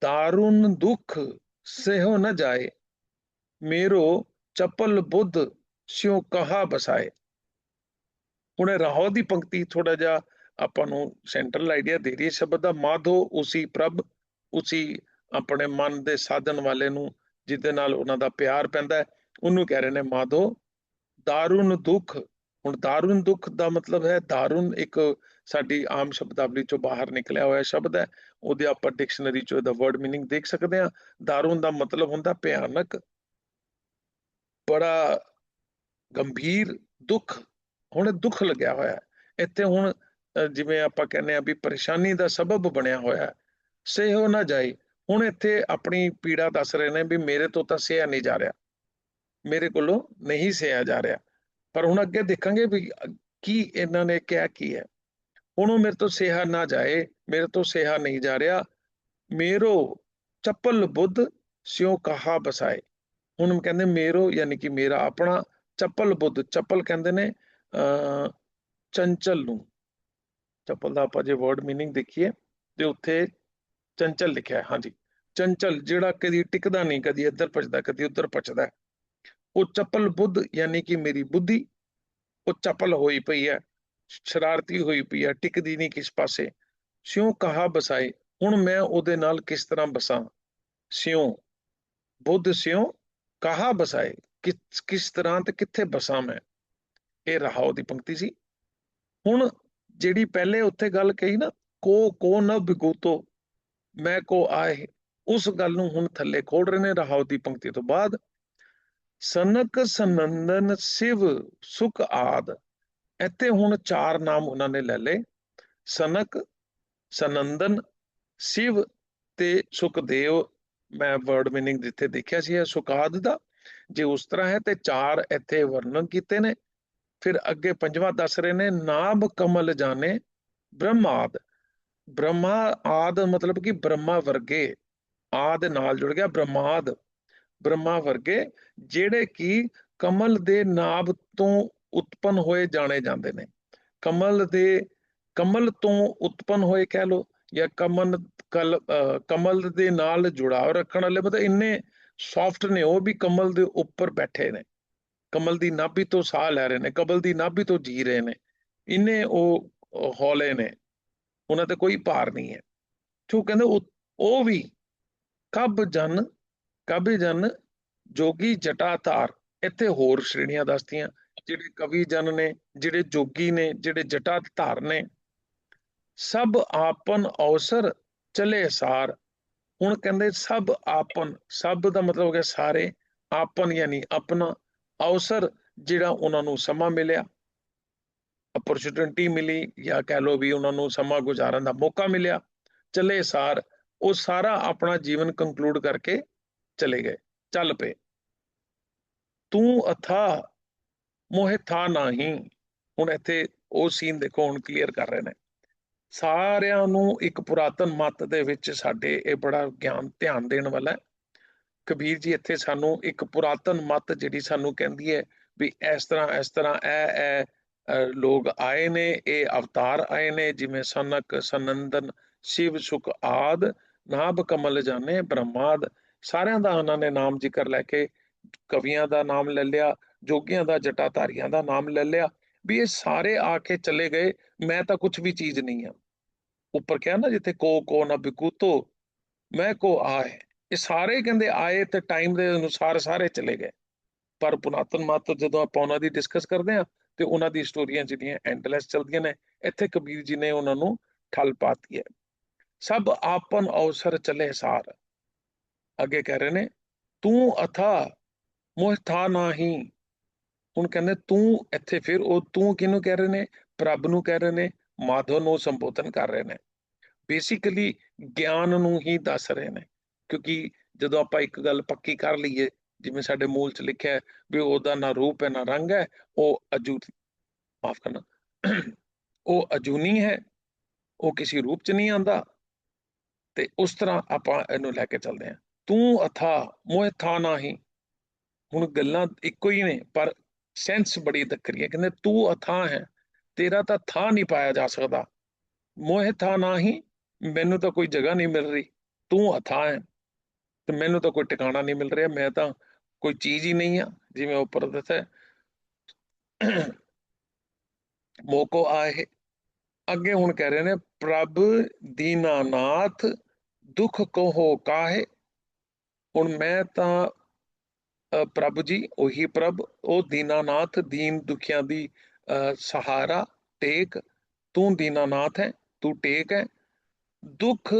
ਦਾਰੁਨ ਦੁਖ ਸਹਿੋ ਨ ਜਾਏ, ਮੇਰੋ ਚਪਲ ਬੁੱਧ ਸਿਉ ਕਹਾ ਬਸਾਏ। ਹੁਣ ਇਹ ਰਾਹੋ ਦੀ ਪੰਕਤੀ ਥੋੜਾ ਜਿਹਾ ਆਪਾਂ ਨੂੰ ਸੈਂਟਰਲ ਆਈਡੀਆ ਦੇ ਰਹੀ ਹੈ। ਸ਼ਬਦ ਦਾ ਮਾਧੋ, ਉਸੀ ਪ੍ਰਭ, ਉਸੀ ਆਪਣੇ ਮਨ ਦੇ ਸਾਧਨ ਵਾਲੇ ਨੂੰ ਜਿਹਦੇ ਨਾਲ ਉਹਨਾਂ ਦਾ ਪਿਆਰ ਪੈਂਦਾ ਉਹਨੂੰ ਕਹਿ ਰਹੇ ਨੇ ਮਾਧੋ ਦਾਰੁਨ ਦੁੱਖ। ਹੁਣ ਦਾਰੁਨ ਦੁੱਖ ਦਾ ਮਤਲਬ ਹੈ ਦਾਰੁਨ ਇੱਕ ਸਾਡੀ ਆਮ ਸ਼ਬਦਾਵਲੀ ਚੋਂ ਬਾਹਰ ਨਿਕਲਿਆ ਹੋਇਆ ਸ਼ਬਦ ਹੈ, ਉਹਦੇ ਆਪਾਂ ਡਿਕਸ਼ਨਰੀ ਚੋਂ ਇਹਦਾ ਵਰਡ ਮੀਨਿੰਗ ਦੇਖ ਸਕਦੇ ਹਾਂ। ਦਾਰੁਨ ਦਾ ਮਤਲਬ ਹੁੰਦਾ ਭਿਆਨਕ, ਬੜਾ ਗੰਭੀਰ ਦੁੱਖ। ਹੁਣ ਦੁੱਖ ਲੱਗਿਆ ਹੋਇਆ ਇੱਥੇ ਹੁਣ ਜਿਵੇਂ ਆਪਾਂ ਕਹਿੰਦੇ ਆ ਵੀ ਪਰੇਸ਼ਾਨੀ ਦਾ ਸਬਬ ਬਣਿਆ ਹੋਇਆ ਹੈ। ਸਹਿਓ ਨਾ ਜਾਏ। ਹੁਣ ਇੱਥੇ ਆਪਣੀ ਪੀੜਾ ਦੱਸ ਰਹੇ ਨੇ ਵੀ ਮੇਰੇ ਤੋਂ ਤਾਂ ਸਿਆ ਨਹੀਂ ਜਾ ਰਿਹਾ। ਮੇਰੇ ਕੋਲੋਂ ਨਹੀਂ ਸਿਆ ਜਾ ਰਿਹਾ। ਪਰ ਹੁਣ ਅੱਗੇ ਦੇਖਾਂਗੇ ਵੀ ਕੀ ਇਹਨਾਂ ਨੇ ਕਿਹਾ ਕੀ ਹੈ। ਹੁਣ ਉਹ ਮੇਰੇ ਤੋਂ ਸਿਹਾ ਨਾ ਜਾਏ, ਮੇਰੇ ਤੋਂ ਸਿਹਾ ਨਹੀਂ ਜਾ ਰਿਹਾ। ਮੇਰੋ ਚੱਪਲ ਬੁੱਧ ਸਿਉ ਕਹਾ ਬਸਾਏ। ਹੁਣ ਕਹਿੰਦੇ ਮੇਰੋ ਯਾਨੀ ਕਿ ਮੇਰਾ ਆਪਣਾ ਚੱਪਲ ਬੁੱਧ, ਚੱਪਲ ਕਹਿੰਦੇ ਨੇ ਅ ਚੰਚਲ ਨੂੰ। ਚੱਪਲ ਦਾ ਆਪਾਂ ਜੇ ਵਰਡ ਮੀਨਿੰਗ ਦੇਖੀਏ, ਤੇ ਉੱਥੇ ਚੰਚਲ ਲਿਖਿਆ ਹਾਂਜੀ। ਚੰਚਲ ਜਿਹੜਾ ਕਦੀ ਟਿਕਦਾ ਨਹੀਂ, ਕਦੀ ਇੱਧਰ ਭੱਜਦਾ, ਕਦੀ ਉੱਧਰ ਪਚਦਾ ਉਹ ਚਪਲ ਬੁੱਧ, ਯਾਨੀ ਕਿ ਮੇਰੀ ਬੁੱਧੀ, ਉਹ ਚਪਲ ਹੋਈ ਪਈ ਹੈ, ਸ਼ਰਾਰਤੀ ਹੋਈ ਪਈ ਹੈ, ਟਿਕਦੀ ਨਹੀਂ ਕਿਸ ਪਾਸੇ। ਸਿਉ ਕਹਾ ਬਸਾਏ, ਹੁਣ ਮੈਂ ਉਹਦੇ ਨਾਲ ਕਿਸ ਤਰ੍ਹਾਂ ਬਸਾਂ? ਸਿਉ, ਬੁੱਧ ਸਿਉ ਕਹਾ ਬਸਾਏ, ਕਿਸ ਕਿਸ ਤਰ੍ਹਾਂ ਤੇ ਕਿੱਥੇ ਬਸਾਂ ਮੈਂ? ਇਹ ਰਹਾਉ ਦੀ ਪੰਕਤੀ ਸੀ। ਹੁਣ ਜਿਹੜੀ ਪਹਿਲੇ ਉੱਥੇ ਗੱਲ ਕਹੀ ਨਾ, ਕੋ ਕੋ ਨ ਬਿਗੂਤੋ ਮੈਂ ਕੋ ਆਏ, ਉਸ ਗੱਲ ਨੂੰ ਹੁਣ ਥੱਲੇ ਖੋਲ ਰਹੇ ਨੇ ਰਹਾਉ ਦੀ ਪੰਕਤੀ ਤੋਂ ਬਾਅਦ, ਸਨਕ ਸਨੰਦਨ ਸਿਵ ਸੁਖ ਆਦ, ਇੱਥੇ ਹੁਣ ਚਾਰ ਨਾਮ ਉਹਨਾਂ ਨੇ ਲੈ ਲਏ, ਸਨਕ, ਸਨੰਦਨ, ਸਿਵ ਤੇ ਸੁਖਦੇਵ, ਮੈਂ ਵਰਡ ਮੀਨਿੰਗ ਜਿੱਥੇ ਦੇਖਿਆ ਸੀ ਇਹ ਸੁਕਾਦ ਦਾ, ਜੇ ਉਸ ਤਰ੍ਹਾਂ ਹੈ ਤੇ ਚਾਰ ਇੱਥੇ ਵਰਣਨ ਕੀਤੇ ਨੇ, ਫਿਰ ਅੱਗੇ ਪੰਜਵਾਂ ਦੱਸ ਰਹੇ ਨੇ ਨਾਭ ਕਮਲ ਜਾਣੇ ਬ੍ਰਹਮਾਦ ਬ੍ਰਹਮਾ ਆਦ ਮਤਲਬ ਕਿ ਬ੍ਰਹਮਾ ਵਰਗੇ, ਆਦ ਨਾਲ ਜੁੜ ਗਿਆ, ਬ੍ਰਹਮਾਦ, ਬ੍ਰਹਮਾ ਵਰਗੇ, ਜਿਹੜੇ ਕਿ ਕਮਲ ਦੇ ਨਾਭ ਤੋਂ ਉਤਪਨ ਹੋਏ ਜਾਣੇ ਜਾਂਦੇ ਨੇ। ਕਮਲ ਦੇ, ਕਮਲ ਤੋਂ ਉਤਪਨ ਹੋਏ ਕਹਿ ਲੋ ਜਾਂ ਕਮਲ ਕਲ, ਅਹ ਕਮਲ ਦੇ ਨਾਲ ਜੁੜਾਵ ਰੱਖਣ ਵਾਲੇ, ਮਤਲਬ ਇੰਨੇ ਸੌਫਟ ਨੇ, ਉਹ ਵੀ ਕਮਲ ਦੇ ਉੱਪਰ ਬੈਠੇ ਨੇ। ਕਮਲ ਦੀ ਨਾਭੀ ਤੋਂ ਸਾਹ ਲੈ ਰਹੇ ਨੇ, ਕਮਲ ਦੀ ਨਾਭੀ ਤੋਂ ਜੀ ਰਹੇ ਨੇ। ਇੰਨੇ ਉਹ ਹੌਲੇ ਨੇ। ਉਹਨਾਂ ਤੇ ਕੋਈ ਭਾਰ ਨਹੀਂ ਹੈ। ਜੋ ਕਹਿੰਦੇ ਉਹ- ਉਹ ਵੀ ਕਬ ਜਨ ਕਬ ਜਨ ਜੋਗੀ ਜਟਾ ਧਾਰ ਇੱਥੇ ਹੋਰ ਸ਼੍ਰੇਣੀਆਂ ਦੱਸਤੀਆਂ, ਜਿਹੜੇ ਕਵੀ ਜਨ ਨੇ, ਜਿਹੜੇ ਜੋਗੀ ਨੇ, ਜਿਹੜੇ ਜਟਾ ਧਾਰ ਨੇ, ਸਭ ਆਪਨ ਅਵਸਰ ਚਲੇ ਸਾਰ। ਹੁਣ ਕਹਿੰਦੇ ਸਭ ਆਪਨ, ਸਭ ਦਾ ਮਤਲਬ ਹੋ ਗਿਆ ਸਾਰੇ ਆਪਨ, ਯਾਨੀ ਆਪਣਾ ਅਵਸਰ ਜਿਹੜਾ ਉਹਨਾਂ ਨੂੰ ਸਮਾਂ ਮਿਲਿਆ। ਅਪਰਚੂਨਿਟੀ ਮਿਲੀ ਜਾਂ ਕਹਿ ਲੋ ਵੀ ਉਹਨਾਂ ਨੂੰ ਸਮਾਂ ਗੁਜ਼ਾਰਨ ਦਾ ਮੌਕਾ ਮਿਲਿਆ, ਚੱਲੇ ਸਾਰ, ਉਹ ਸਾਰਾ ਆਪਣਾ ਜੀਵਨ ਕੰਕਲੂਡ ਕਰਕੇ ਚਲੇ ਗਏ, ਚੱਲ ਪਏ। ਤੂੰ ਅਥਾ ਮੋਹਿ ਥਾ ਨਹੀਂ। ਹੁਣ ਇੱਥੇ ਉਹ ਸੀਨ ਦੇਖੋ, ਹੁਣ ਕਲੀਅਰ ਕਰ ਰਹੇ ਨੇ। ਸਾਰਿਆਂ ਨੂੰ ਇੱਕ ਪੁਰਾਤਨ ਮਤ ਦੇ ਵਿੱਚ ਸਾਡੇ ਇਹ ਬੜਾ ਗਿਆਨ, ਧਿਆਨ ਦੇਣ ਵਾਲਾ ਹੈ। ਕਬੀਰ ਜੀ, ਇੱਥੇ ਸਾਨੂੰ ਇੱਕ ਪੁਰਾਤਨ ਮਤ ਜਿਹੜੀ ਸਾਨੂੰ ਕਹਿੰਦੀ ਹੈ ਵੀ ਇਸ ਤਰ੍ਹਾਂ ਇਸ ਤਰ੍ਹਾਂ, ਇਹ ਇਹ ਲੋਕ ਆਏ ਨੇ, ਇਹ ਅਵਤਾਰ ਆਏ ਨੇ, ਜਿਵੇਂ ਸਨਕ, ਸਨੰਦਨ, ਸ਼ਿਵ, ਸੁਖ ਆਦ, ਨਾਭ ਕਮਲ ਜਾਣੇ, ਬ੍ਰਹਮਾਦ, ਸਾਰਿਆਂ ਦਾ ਉਹਨਾਂ ਨੇ ਨਾਮ ਜ਼ਿਕਰ ਲੈ ਕੇ ਕਵੀਆਂ ਦਾ ਨਾਮ ਲੈ ਲਿਆ, ਜੋਗੀਆਂ ਦਾ, ਜਟਾਧਾਰੀਆਂ ਦਾ ਨਾਮ ਲੈ ਲਿਆ, ਵੀ ਇਹ ਸਾਰੇ ਆ ਕੇ ਚਲੇ ਗਏ, ਮੈਂ ਤਾਂ ਕੁਝ ਵੀ ਚੀਜ਼ ਨਹੀਂ ਆ ਉੱਪਰ ਕਿਹਾ ਨਾ ਜਿੱਥੇ ਕੋ ਕੋ ਨਾ ਬਿਕੂਤੋ, ਮੈਂ ਕੋ ਆਏ। ਇਹ ਸਾਰੇ ਕਹਿੰਦੇ ਆਏ ਤੇ ਟਾਈਮ ਦੇ ਅਨੁਸਾਰ ਸਾਰੇ ਚਲੇ ਗਏ। ਪਰ ਪੁਰਾਤਨ ਮਾਤਰ ਜਦੋਂ ਆਪਾਂ ਉਹਨਾਂ ਦੀ ਡਿਸਕਸ ਕਰਦੇ ਆ ਤੇ ਉਹਨਾਂ ਦੀ ਸਟੋਰੀਆਂ ਜਿਹੜੀਆਂ ਐਂਡਲੈਸ ਚਲਦੀਆਂ ਨੇ, ਇੱਥੇ ਕਬੀਰ ਜੀ ਨੇ ਉਹਨਾਂ ਨੂੰ ਠੱਲ ਪਾਤੀ ਹੈ। ਸਭ ਆਪਨ ਅਵਸਰ ਚਲੇ ਸਾਰ। ਅੱਗੇ ਕਹਿ ਰਹੇ ਨੇ, ਤੂੰ ਅਥਾ ਮੋਹ ਥਾ ਨਾਹੀ। ਹੁਣ ਕਹਿੰਦੇ ਤੂੰ ਇੱਥੇ ਫਿਰ ਉਹ ਤੂੰ ਕਿਹਨੂੰ ਕਹਿ ਰਹੇ ਨੇ? ਪ੍ਰਭ ਨੂੰ ਕਹਿ ਰਹੇ ਨੇ, ਮਾਧਵ ਨੂੰ ਸੰਬੋਧਨ ਕਰ ਰਹੇ ਨੇ। ਬੇਸਿਕਲੀ ਗਿਆਨ ਨੂੰ ਹੀ ਦੱਸ ਰਹੇ ਨੇ, ਕਿਉਂਕਿ ਜਦੋਂ ਆਪਾਂ ਇੱਕ ਗੱਲ ਪੱਕੀ ਕਰ ਲਈਏ ਜਿਵੇਂ ਸਾਡੇ ਮੂਲ ਚ ਲਿਖਿਆ ਹੈ ਵੀ ਉਹਦਾ ਨਾ ਰੂਪ ਹੈ, ਨਾ ਰੰਗ ਹੈ, ਉਹ ਅਜੂ, ਮਾਫ ਕਰਨਾ, ਉਹ ਅਜੂਨੀ ਹੈ, ਉਹ ਕਿਸੇ ਰੂਪ ਚ ਨਹੀਂ ਆਂਦਾ ਤੇ ਉਸ ਤਰ੍ਹਾਂ ਆਪਾਂ ਇਹਨੂੰ ਲੈ ਕੇ ਚੱਲਦੇ ਹਾਂ। ਤੂੰ ਅਥਾ, ਮੋਹ ਥਾ ਨਹੀਂ। ਹੁਣ ਗੱਲਾਂ ਇੱਕੋ ਹੀ ਨੇ, ਪਰ ਸੈਂਸ ਬੜੀ ਤਕਰੀ ਹੈ। ਕਹਿੰਦੇ ਤੂੰ ਅਥਾ ਹੈ, ਤੇਰਾ ਤਾਂ ਥਾ ਨਹੀਂ ਪਾਇਆ ਜਾ ਸਕਦਾ। ਮੋਹ ਥਾ ਨਹੀਂ, ਮੈਨੂੰ ਤਾਂ ਕੋਈ ਜਗ੍ਹਾ ਨਹੀਂ ਮਿਲ ਰਹੀ। ਤੂੰ ਅਥਾ ਹੈ, ਤੇ ਮੈਨੂੰ ਤਾਂ ਕੋਈ ਟਿਕਾਣਾ ਨਹੀਂ ਮਿਲ ਰਿਹਾ। ਮੈਂ ਤਾਂ ਕੋਈ ਚੀਜ਼ ਹੀ ਨਹੀਂ ਆ ਜਿਵੇਂ ਉੱਪਰ ਦੱਸਿਆ ਮੋਕੋ ਆਏ। ਅੱਗੇ ਹੁਣ ਕਹਿ ਰਹੇ ਨੇ ਪ੍ਰਭ ਦੀਨਾਨਾਥ ਦੁਖ ਕਹੋ ਕਾਹੇ? ਹੁਣ ਮੈਂ ਤਾਂ ਪ੍ਰਭ ਜੀ ਉਹੀ ਪ੍ਰਭ ਉਹ ਦੀਨਾਨਾਥ ਦੀਨ ਦੁਖੀਆਂ ਦੀ ਅ, ਸਹਾਰਾ ਟੇਕ। ਤੂੰ ਦੀਨਾਨਾਥ ਹੈ ਤੂੰ ਟੇਕ ਹੈ। ਦੁੱਖ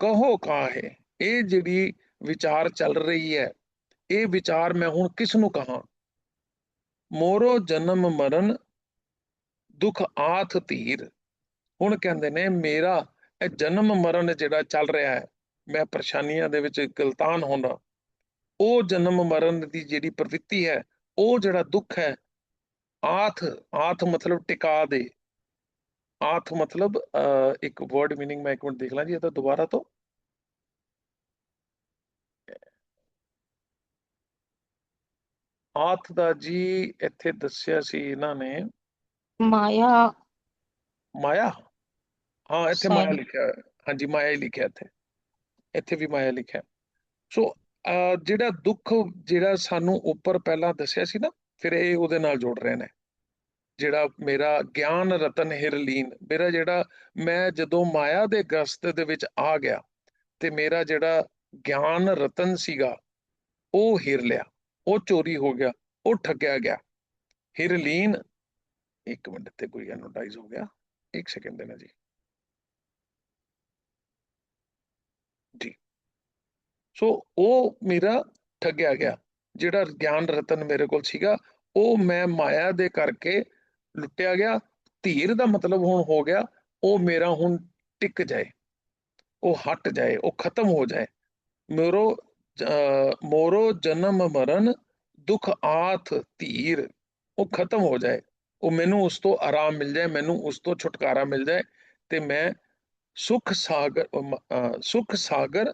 ਕਹੋ ਕਾਹੇ? ਇਹ ਜਿਹੜੀ ਵਿਚਾਰ ਚੱਲ ਰਹੀ ਹੈ ਇਹ ਵਿਚਾਰ ਮੈਂ ਹੁਣ ਕਿਸ ਨੂੰ ਕਹਾਂ? ਮੋਰੋ ਜਨਮ ਮਰਨ ਦੁੱਖ ਆਥ ਧੀਰ। ਹੁਣ ਕਹਿੰਦੇ ਨੇ ਮੇਰਾ ਇਹ ਜਨਮ ਮਰਨ ਜਿਹੜਾ ਚੱਲ ਰਿਹਾ ਹੈ ਮੈਂ ਪਰੇਸ਼ਾਨੀਆਂ ਦੇ ਵਿੱਚ ਗਲਤਾਨ ਹੁੰਦਾ। ਉਹ ਜਨਮ ਮਰਨ ਦੀ ਜਿਹੜੀ ਪ੍ਰਵਿਰਤੀ ਹੈ ਉਹ ਜਿਹੜਾ ਦੁੱਖ ਹੈ ਆਥ ਆਥ ਮਤਲਬ ਟਿਕਾ ਦੇ। ਆਥ ਮਤਲਬ ਅਹ, ਇੱਕ ਵਰਡ ਮੀਨਿੰਗ ਮੈਂ ਇੱਕ ਮਿੰਟ ਦੇਖ ਲਾਂ ਜੀ ਇਹ ਤਾਂ ਦੁਬਾਰਾ ਤੋਂ। ਆਥ ਦਾ ਜੀ ਇੱਥੇ ਦੱਸਿਆ ਸੀ ਇਹਨਾਂ ਨੇ। ਮਾਇਆ। ਮਾਇਆ? ਹਾਂ ਇੱਥੇ ਮਾਇਆ। ਲਿਖਿਆ ਹਾਂਜੀ ਮਾਇਆ ਹੀ ਲਿਖਿਆ ਇੱਥੇ। ਇੱਥੇ ਵੀ ਮਾਇਆ ਲਿਖਿਆ। ਸੋ ਜਿਹੜਾ ਦੁੱਖ ਜਿਹੜਾ ਸਾਨੂੰ ਉੱਪਰ ਪਹਿਲਾਂ ਦੱਸਿਆ ਸੀ ਨਾ ਫਿਰ ਇਹ ਉਹਦੇ ਨਾਲ ਜੋੜ ਰਹੇ ਨੇ। ਜਿਹੜਾ ਮੇਰਾ ਗਿਆਨ ਰਤਨ ਹਿਰਲੀਨ ਮੇਰਾ ਜਿਹੜਾ ਮੈਂ ਜਦੋਂ ਮਾਇਆ ਦੇ ਗ੍ਰਸਤ ਦੇ ਵਿੱਚ ਆ ਗਿਆ ਤੇ ਮੇਰਾ ਜਿਹੜਾ ਗਿਆਨ ਰਤਨ ਸੀਗਾ ਉਹ ਹਿਰ ਲਿਆ। ਉਹ ਚੋਰੀ ਹੋ ਗਿਆ, ਉਹ ਠੱਗਿਆ ਗਿਆ। ਹਿਰਲੀਨ ਇੱਕ ਮਿੰਟ ਤੇ ਕੋਈ ਐਨੋਟਾਈਜ਼ ਹੋ ਗਿਆ। ਇੱਕ ਸੈਕਿੰਡ ਦੇਣਾ ਜੀ। ਜੀ। ਸੋ ਉਹ ਮੇਰਾ ਠੱਗਿਆ ਗਿਆ, ਜਿਹੜਾ ਗਿਆਨ ਰਤਨ ਮੇਰੇ ਕੋਲ ਸੀਗਾ, ਉਹ ਮੈਂ ਮਾਇਆ ਦੇ ਕਰਕੇ ਲੁੱਟਿਆ ਗਿਆ। ਧੀਰ ਦਾ ਮਤਲਬ ਹੁਣ ਹੋ ਗਿਆ, ਉਹ ਮੇਰਾ ਹੁਣ ਟਿਕ ਜਾਏ। ਉਹ ਹਟ ਜਾਏ, ਉਹ ਖਤਮ ਹੋ ਜਾਏ। ਮੇਰੋ ਮੋਰੋ ਜਨਮ ਮਰਨ, ਦੁੱਖ ਆਥ ਧੀਰ। ਉਹ ਖਤਮ ਹੋ ਜਾਏ। ਉਹ ਮੈਨੂੰ ਉਸ ਤੋਂ ਆਰਾਮ ਮਿਲ ਜਾਏ, ਮੈਨੂੰ ਉਸ ਤੋਂ ਛੁਟਕਾਰਾ ਮਿਲ ਜਾਏ ਤੇ ਮੈਂ ਸੁਖ ਸਾਗਰ ਸੁਖ ਸਾਗਰ,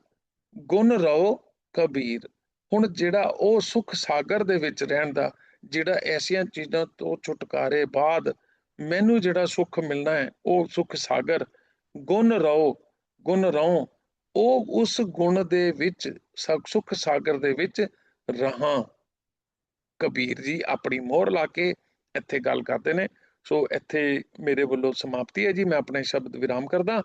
ਗੁਣ ਰਓ ਕਬੀਰ। ਹੁਣ ਜਿਹੜਾ ਉਹ ਸੁਖ ਸਾਗਰ ਦੇ ਵਿੱਚ ਰਹਿਣ ਦਾ ਜਿਹੜਾ ਐਸੀਆਂ ਚੀਜ਼ਾਂ ਤੋਂ ਛੁਟਕਾਰੇ ਬਾਅਦ ਮੈਨੂੰ ਜਿਹੜਾ ਸੁੱਖ ਮਿਲਣਾ ਹੈ, ਉਹ ਸੁਖ ਸਾਗਰ, ਗੁਣ ਰਓ ਗੁਣ ਰਓ ਉਹ ਉਸ ਗੁਣ ਦੇ ਵਿੱਚ ਸ- ਸੁਖ ਸਾਗਰ ਦੇ ਵਿੱਚ ਰਹਾ। ਕਬੀਰ ਜੀ ਆਪਣੀ ਮੋਹਰ ਲਾ ਕੇ ਇੱਥੇ ਗੱਲ ਕਰਦੇ ਨੇ। ਸੋ ਇੱਥੇ ਮੇਰੇ ਵੱਲੋਂ ਸਮਾਪਤੀ ਹੈ ਜੀ। ਮੈਂ ਆਪਣੇ ਸ਼ਬਦ ਵਿਰਾਮ ਕਰਦਾ।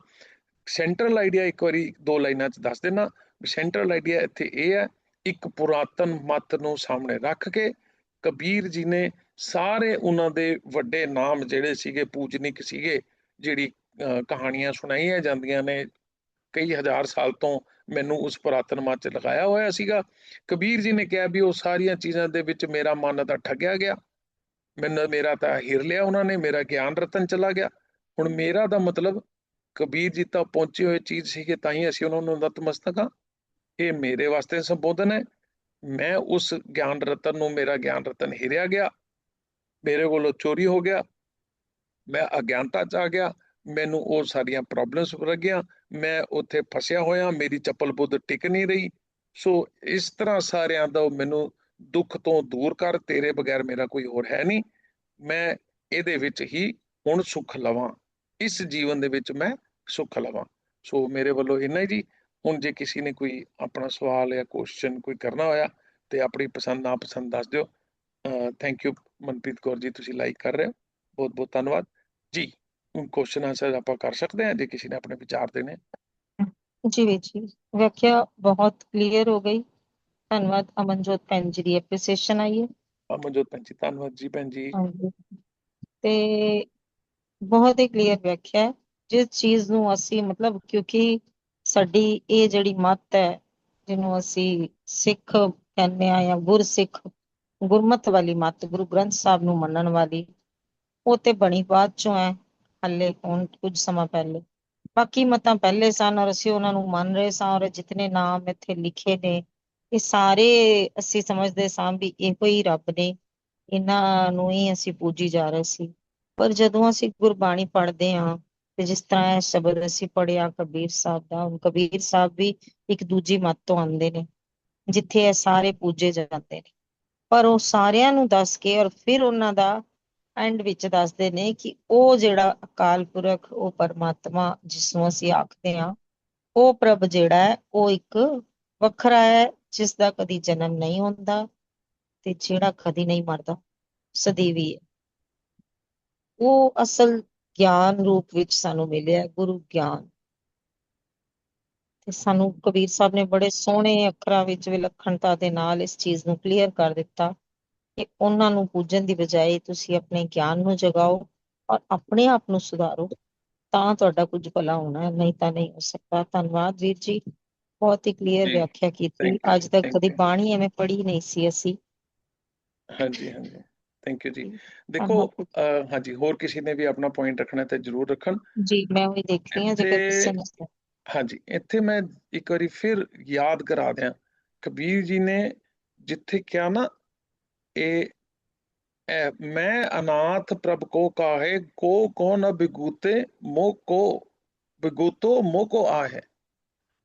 ਸੈਂਟਰਲ ਆਈਡੀਆ ਇੱਕ ਵਾਰੀ ਦੋ ਲਾਈਨਾਂ 'ਚ ਦੱਸ ਦੇਣਾ ਸੈਂਟਰਲ ਆਈਡੀਆ ਇੱਥੇ ਇਹ ਹੈ ਇੱਕ ਪੁਰਾਤਨ ਮਤ ਨੂੰ ਸਾਹਮਣੇ ਰੱਖ ਕੇ ਕਬੀਰ ਜੀ ਨੇ ਸਾਰੇ ਉਹਨਾਂ ਦੇ ਵੱਡੇ ਨਾਮ ਜਿਹੜੇ ਸੀਗੇ ਪੂਜਨਿਕ ਸੀਗੇ ਜਿਹੜੀ ਅਹ, ਕਹਾਣੀਆਂ ਸੁਣਾਈਆਂ ਜਾਂਦੀਆਂ ਨੇ ਕਈ ਹਜ਼ਾਰ ਸਾਲ ਤੋਂ ਮੈਨੂੰ ਉਸ ਪੁਰਾਤਨ 'ਚ ਲਗਾਇਆ ਹੋਇਆ ਸੀਗਾ। ਕਬੀਰ ਜੀ ਨੇ ਕਿਹਾ ਵੀ ਉਹ ਸਾਰੀਆਂ ਚੀਜ਼ਾਂ ਦੇ ਵਿੱਚ ਮੇਰਾ ਮਨ ਤਾਂ ਠੱਗਿਆ ਗਿਆ। ਮੈਨੂੰ, ਮੇਰਾ ਤਾਂ ਹਿਰ ਲਿਆ ਉਹਨਾਂ ਨੇ, ਮੇਰਾ ਗਿਆਨ ਰਤਨ ਚਲਾ ਗਿਆ। ਹੁਣ ਮੇਰਾ ਦਾ ਮਤਲਬ ਕਬੀਰ ਜੀ ਤਾਂ ਪਹੁੰਚੇ ਹੋਏ ਚੀਜ਼ ਸੀਗੇ, ਤਾਂ ਹੀ ਅਸੀਂ ਉਹਨਾਂ ਨੂੰ ਨਤਮਸਤਕ ਹਾਂ। ਇਹ ਮੇਰੇ ਵਾਸਤੇ ਸੰਬੋਧਨ ਹੈ। ਮੈਂ ਉਸ ਗਿਆਨ ਰਤਨ ਨੂੰ, ਮੇਰਾ ਗਿਆਨ ਰਤਨ ਹਿਰਿਆ ਗਿਆ। ਮੇਰੇ ਕੋਲੋਂ ਚੋਰੀ ਹੋ ਗਿਆ। ਮੈਂ ਅਗਿਆਨਤਾ ਚ ਆ ਗਿਆ। ਮੈਨੂੰ ਉਹ ਸਾਰੀਆਂ ਪ੍ਰੋਬਲਮਸ ਲੱਗੀਆਂ ਮੈਂ ਉੱਥੇ ਫਸਿਆ ਹੋਇਆ, ਮੇਰੀ ਚੱਪਲ ਬੁੱਧ ਟਿਕ ਨਹੀਂ ਰਹੀ। ਸੋ ਇਸ ਤਰ੍ਹਾਂ ਸਾਰਿਆਂ ਦਾ ਮੈਨੂੰ ਦੁੱਖ ਤੋਂ ਦੂਰ ਕਰ, ਤੇਰੇ ਬਗੈਰ ਮੇਰਾ ਕੋਈ ਹੋਰ ਹੈ ਨਹੀਂ। ਮੈਂ ਇਹਦੇ ਵਿੱਚ ਹੀ ਹੁਣ ਸੁੱਖ ਲਵਾਂ। ਇਸ ਜੀਵਨ ਦੇ ਵਿੱਚ ਮੈਂ ਸੁੱਖ ਲਵਾਂ। ਸੋ ਮੇਰੇ ਵੱਲੋਂ ਇੰਨਾ ਹੀ ਜੀ। ਹੁਣ ਜੇ ਕਿਸੇ ਨੇ ਕੋਈ ਆਪਣਾ ਸਵਾਲ ਜਾਂ ਕੁਐਸਚਨ ਕੋਈ ਕਰਨਾ ਹੋਇਆ ਤੇ ਆਪਣੀ ਪਸੰਦ ਨਾ ਪਸੰਦ ਦੱਸ ਦਿਓ। ਥੈਂਕ ਯੂ ਮਨਪ੍ਰੀਤ ਕੌਰ ਜੀ, ਤੁਸੀਂ ਲਾਈਕ ਕਰ ਰਹੇ ਹੋ। ਬਹੁਤ ਬਹੁਤ ਧੰਨਵਾਦ। ਜੀ। ਕੁਐਸਚਨ ਆਨਸਰ ਆਪਾਂ ਕਰ ਸਕਦੇ ਹਾਂ ਜੇ ਕਿਸੇ ਨੇ ਆਪਣੇ ਵਿਚਾਰ ਦੇਣੇ ਜੀ ਜੀ ਵਿਆਖਿਆ ਬਹੁਤ ਕਲੀਅਰ ਹੋ ਗਈ। ਧੰਨਵਾਦ ਅਮਨਜੋਤ ਭੈਣ ਜੀ ਦੀ ਐਪਰੀਸੀਏਸ਼ਨ ਆਈ ਹੈ। ਅਮਨਜੋਤ ਭੈਣ ਜੀ ਧੰਨਵਾਦ ਜੀ ਭੈਣ ਜੀ। ਤੇ ਬਹੁਤ ਹੀ ਕਲੀਅਰ ਵਿਆਖਿਆ ਜਿਸ ਚੀਜ਼ ਨੂੰ ਅਸੀਂ ਮਤਲਬ ਕਿਉਂਕਿ ਸਾਡੀ ਇਹ ਜਿਹੜੀ ਮੱਤ ਹੈ ਜਿਹਨੂੰ ਅਸੀਂ ਸਿੱਖ ਕਹਿੰਦੇ ਆ ਜਾਂ ਗੁਰਸਿੱਖ ਗੁਰਮਤ ਵਾਲੀ ਮੱਤ ਗੁਰੂ ਗ੍ਰੰਥ ਸਾਹਿਬ ਨੂੰ ਮੰਨਣ ਵਾਲੀ ਉਹ ਤੇ ਬਣੀ ਬਾਅਦ ਚੋਂ ਹੈ। ਹੱਲੇ ਹੁਣ ਕੁਝ ਸਮਾਂ ਪਹਿਲੇ। ਬਾਕੀ ਮਤਾਂ ਪਹਿਲੇ ਸਨ ਔਰ ਅਸੀਂ ਉਹਨਾਂ ਨੂੰ ਮੰਨ ਰਹੇ ਸਾਂ ਔਰ ਜਿਤਨੇ ਨਾਮ ਇੱਥੇ ਲਿਖੇ ਨੇ, ਇਹ ਸਾਰੇ ਅਸੀਂ ਸਮਝਦੇ ਸਾਂ ਵੀ ਇਹੋ ਹੀ ਰੱਬ ਨੇ। ਇਹਨਾਂ ਨੂੰ ਹੀ ਅਸੀਂ ਪੂਜੀ ਜਾ ਰਹੇ ਸੀ। ਪਰ ਜਦੋਂ ਅਸੀਂ ਗੁਰਬਾਣੀ ਪੜ੍ਹਦੇ ਹਾਂ ਤੇ ਜਿਸ ਤਰ੍ਹਾਂ ਇਹ ਸ਼ਬਦ ਅਸੀਂ ਪੜ੍ਹਿਆ ਕਬੀਰ ਸਾਹਿਬ ਦਾ, ਹੁਣ ਕਬੀਰ ਸਾਹਿਬ ਵੀ ਇੱਕ ਦੂਜੀ ਮਤ ਤੋਂ ਆਉਂਦੇ ਨੇ, ਜਿੱਥੇ ਇਹ ਸਾਰੇ ਪੂਜੇ ਜਾਂਦੇ ਨੇ। ਪਰ ਉਹ ਸਾਰਿਆਂ ਨੂੰ ਦੱਸ ਕੇ ਔਰ ਫਿਰ ਉਹਨਾਂ ਦਾ ਐਂਡ ਵਿੱਚ ਦੱਸਦੇ ਨੇ ਕਿ ਉਹ ਜਿਹੜਾ ਅਕਾਲ ਪੁਰਖ, ਉਹ ਪਰਮਾਤਮਾ ਜਿਸ ਨੂੰ ਅਸੀਂ ਆਖਦੇ ਹਾਂ, ਉਹ ਪ੍ਰਭ ਜਿਹੜਾ ਹੈ, ਉਹ ਇੱਕ ਵੱਖਰਾ ਹੈ ਜਿਸ ਦਾ ਕਦੀ ਜਨਮ ਨਹੀਂ ਹੁੰਦਾ ਤੇ ਜਿਹੜਾ ਕਦੀ ਨਹੀਂ ਮਰਦਾ, ਸਦੀਵੀ ਹੈ। ਉਹ ਅਸਲ ਗਿਆਨ ਰੂਪ ਵਿੱਚ ਸਾਨੂੰ ਮਿਲਿਆ ਗੁਰੂ ਗਿਆਨ। ਤੇ ਸਾਨੂੰ ਕਬੀਰ ਸਾਹਿਬ ਨੇ ਬੜੇ ਸੋਹਣੇ ਅੱਖਰਾਂ ਵਿੱਚ ਵਿਲੱਖਣਤਾ ਦੇ ਨਾਲ ਇਸ ਚੀਜ਼ ਨੂੰ ਕਲੀਅਰ ਕਰ ਦਿੱਤਾ। ਕਿ ਉਹਨਾਂ ਨੂੰ ਪੂਜਣ ਦੀ ਬਜਾਏ ਤੁਸੀਂ ਆਪਣੇ ਗਿਆਨ ਨੂੰ ਜਗਾਓ ਔਰ ਆਪਣੇ ਆਪ ਨੂੰ ਸੁਧਾਰੋ ਤਾਂ ਤੁਹਾਡਾ ਕੁਝ ਭਲਾ ਹੋਣਾ ਹੈ ਨਹੀਂ ਤਾਂ ਨਹੀਂ ਹੋ ਸਕਦਾ। ਧੰਨਵਾਦ ਵੀਰ ਜੀ ਬਹੁਤ ਹੀ ਕਲੀਅਰ ਵਿਆਖਿਆ ਕੀਤੀ। ਅੱਜ ਤੱਕ ਕਦੀ. ਬਾਣੀ ਐਵੇਂ ਪੜ੍ਹੀ ਨਹੀਂ ਸੀ ਅਸੀਂ। ਹਾਂਜੀ ਹਾਂਜੀ। ਥੈਂਕ ਯੂ ਜੀ। ਦੇਖੋ ਹਾਂਜੀ ਹੋਰ ਕਿਸੇ ਨੇ ਵੀ ਆਪਣਾ ਪੁਆਇੰਟ ਰੱਖਣਾ ਤੇ ਜਰੂਰ ਰੱਖਣ। ਜੀ ਮੈਂ ਉਹੀ ਦੇਖ ਰਹੀ ਹਾਂ ਜੇਕਰ ਕਿਸੇ ਨੇ ਹਾਂਜੀ ਇੱਥੇ ਮੈਂ ਇੱਕ ਵਾਰੀ ਫਿਰ ਯਾਦ ਕਰਾ ਦਿਆਂ। ਕਬੀਰ ਜੀ ਨੇ ਜਿੱਥੇ ਕਿਹਾ ਨਾ ਇਹ ਇਹ ਮੈਂ ਅਨਾਥ ਪ੍ਰਭ ਕੋ ਕਾਹੇ ਕੋ ਕੋ ਨ ਬਿਗੂਤੇ ਮੋ ਕੋ ਬਿਗੂਤੋ ਮੋ ਕੋ ਆਹੇ।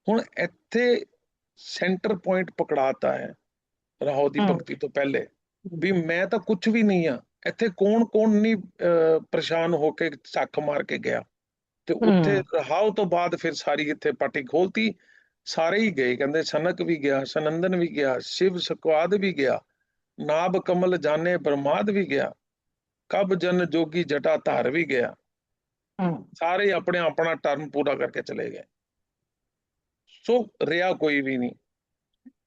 ਹੁਣ ਇੱਥੇ ਸੈਂਟਰ ਪੁਆਇੰਟ ਪਕੜਾਤਾ ਹੈ ਰਾਹੋ ਦੀ। ਭਗਤੀ ਤੋਂ ਪਹਿਲੇ। ਵੀ ਮੈਂ ਤਾਂ ਕੁਝ ਵੀ ਨਹੀਂ ਆ ਇੱਥੇ ਕੌਣ ਕੌਣ ਨਹੀਂ ਪਰੇਸ਼ਾਨ ਹੋ ਕੇ ਸੱਖ ਮਾਰ ਕੇ ਗਿਆ। ਤੇ ਉੱਥੇ। ਰਹਾਉ ਤੋਂ ਬਾਅਦ ਫਿਰ ਸਾਰੀ ਇੱਥੇ ਪਾਟੀ ਖੋਲਤੀ। ਸਾਰੇ ਹੀ ਗਏ। ਕਹਿੰਦੇ ਸਨਕ ਵੀ ਗਿਆ ਸਨੰਦਨ ਵੀ ਗਿਆ ਸ਼ਿਵ ਸਕਵਾਦ ਵੀ ਗਿਆ। ਨਾਭ ਕਮਲ ਜਾਣੇ ਬ੍ਰਹਮਾਦ ਵੀ ਗਿਆ ਕਬ ਜਨ ਜੋਗੀ ਜਟਾ ਧਾਰ ਵੀ ਗਿਆ। ਸਾਰੇ ਆਪਣੇ ਆਪਣਾ ਟਰਮ ਪੂਰਾ ਕਰਕੇ ਚਲੇ ਗਏ। ਸੋ ਰਿਹਾ ਕੋਈ ਵੀ ਨਹੀਂ।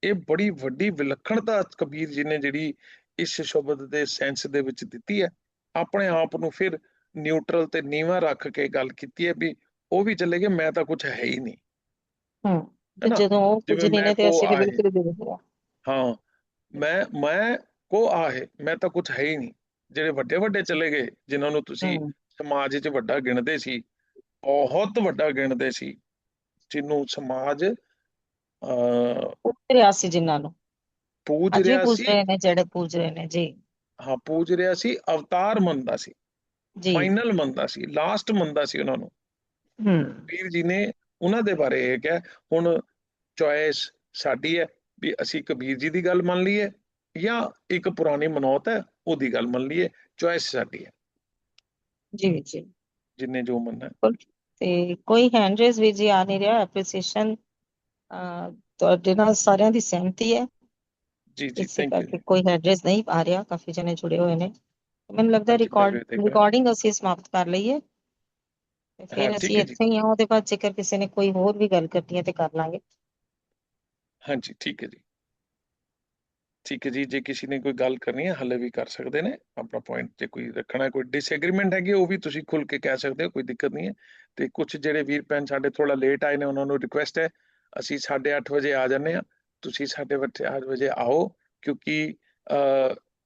ਇਹ ਬੜੀ ਵੱਡੀ ਵਿਲੱਖਣਤਾ ਕਬੀਰ ਜੀ ਨੇ ਜਿਹੜੀ ਇਸ ਸ਼ਬਦ ਦੇ ਸੈਂਸ ਦੇ ਵਿੱਚ ਦਿੱਤੀ ਹੈ। ਆਪਣੇ ਆਪ ਨੂੰ ਫਿਰ ਨਿਊਟਰਲ ਤੇ ਨੀਵਾਂ ਰੱਖ ਕੇ ਗੱਲ ਕੀਤੀ ਹੈ ਵੀ ਉਹ ਵੀ ਚਲੇ ਗਏ ਮੈਂ ਤਾਂ ਕੁਝ ਹੈ ਹੀ ਨਹੀਂ। ਹੈ। ਜਦੋਂ ਉਹ ਕੁਝ ਨਹੀਂ ਨੇ ਤੇ ਅਸੀਂ ਬਿਲਕੁਲ ਹਾਂ। ਮੈਂ ਮੈਂ ਕੋ ਆਹੇ ਮੈਂ ਤਾਂ ਕੁਝ ਹੈ ਹੀ ਨਹੀਂ। ਜਿਹੜੇ ਵੱਡੇ ਵੱਡੇ ਚਲੇ ਗਏ ਜਿਨ੍ਹਾਂ ਨੂੰ ਤੁਸੀਂ ਸਮਾਜ 'ਚ ਵੱਡਾ ਗਿਣਦੇ ਸੀ ਬਹੁਤ ਵੱਡਾ ਗਿਣਦੇ ਸੀ ਜਿਹਨੂੰ ਸਮਾਜ ਪੂਜ ਰਿਹਾ ਸੀ ਜਿਨ੍ਹਾਂ ਨੂੰ। ਪੂਜ ਰਿਹਾ ਪੂਜ ਸੀ। ਰਹੇ ਨੇ ਜਿਹੜੇ ਪੂਜ ਰਹੇ ਨੇ ਜੀ। ਹਾਂ ਪੂਜ ਰਿਹਾ ਸੀ ਅਵਤਾਰ ਮੰਨਦਾ ਸੀ ਜੀ। ਫਾਈਨਲ ਮੰਨਦਾ ਸੀ ਲਾਸਟ ਮੰਨਦਾ ਸੀ ਉਹਨਾਂ ਨੂੰ। ਹਮ ਪੀਰ ਜੀ ਨੇ ਉਹਨਾਂ ਦੇ ਬਾਰੇ ਇਹ ਕਿਹਾ ਹੁਣ ਚੋਇਸ ਸਾਡੀ ਹੈ ਵੀ ਅਸੀਂ ਕਬੀਰ ਜੀ ਦੀ ਗੱਲ ਮੰਨ ਲਈਏ ਜਾਂ ਇੱਕ ਪੁਰਾਣੀ ਮਨੌਤ ਹੈ ਉਹਦੀ ਗੱਲ ਮੰਨ ਲਈਏ ਚੋਇਸ ਸਾਡੀ ਹੈ। ਜੀ ਜੀ। ਜਿੰਨੇ ਜੋ ਮੰਨਣਾ ਤੇ ਕੋਈ ਹੈਂਡ ਰੇਜ਼ ਵੀ ਜੀ ਆ ਨਹੀਂ ਰਿਹਾ ਐਪਰੀਸੀਏਸ਼ਨ ਤੁਹਾਡੇ ਨਾਲ ਸਾਰਿਆਂ ਦੀ ਸਹਿਮਤੀ ਹੈ। ਜੀ ਜੀ ਥੈਂਕ ਯੂ ਕੋਈ ਹੈਂਡ ਰੇਜ਼ ਨਹੀਂ ਆ ਰਿਹਾ ਕਾਫੀ ਜਣੇ ਜੁੜੇ ਹੋਏ ਨੇ। ਮੈਨੂੰ ਲੱਗਦਾ ਰਿਕਾਰਡ। ਰਿਕਾਰਡਿੰਗ ਅਸੀਂ ਸਮਾਪਤ ਕਰ ਲਈਏ। ਫਿਰ ਅਸੀਂ। ਇੱਥੇ ਹੀ ਉਹਦੇ ਬਾਅਦ ਜੇਕਰ ਕਿਸੇ ਨੇ ਕੋਈ ਹੋਰ ਵੀ ਗੱਲ ਕਰਨੀ ਹੈ ਤੇ ਕਰ ਲਾਂਗੇ। ਹਾਂਜੀ, ਠੀਕ ਹੈ ਜੀ। ਠੀਕ ਹੈ ਜੀ, ਜੇ ਕਿਸੇ ਨੇ ਕੋਈ ਗੱਲ ਕਰਨੀ ਹੈ, ਹੱਲੇ ਵੀ ਕਰ ਸਕਦੇ ਨੇ। ਆਪਣਾ ਪੁਆਇੰਟ ਜੇ ਕੋਈ ਰੱਖਣਾ, ਕੋਈ ਡਿਸਐਗਰੀਮੈਂਟ ਹੈਗੀ, ਉਹ ਵੀ ਤੁਸੀਂ ਖੁੱਲ ਕੇ ਕਹਿ ਸਕਦੇ ਹੋ, ਕੋਈ ਦਿੱਕਤ ਨਹੀਂ ਹੈ। ਤੇ ਕੁਝ ਜਿਹੜੇ ਵੀਰ ਭੈਣ ਸਾਡੇ ਥੋੜਾ ਲੇਟ ਆਏ ਨੇ, ਉਹਨਾਂ ਨੂੰ ਰਿਕੁਐਸਟ ਹੈ, ਅਸੀਂ 8:30 ਵਜੇ ਆ ਜਾਂਦੇ ਆ ਤੁਸੀਂ 8:30 ਵਜੇ ਆਓ, ਕਿਉਂਕਿ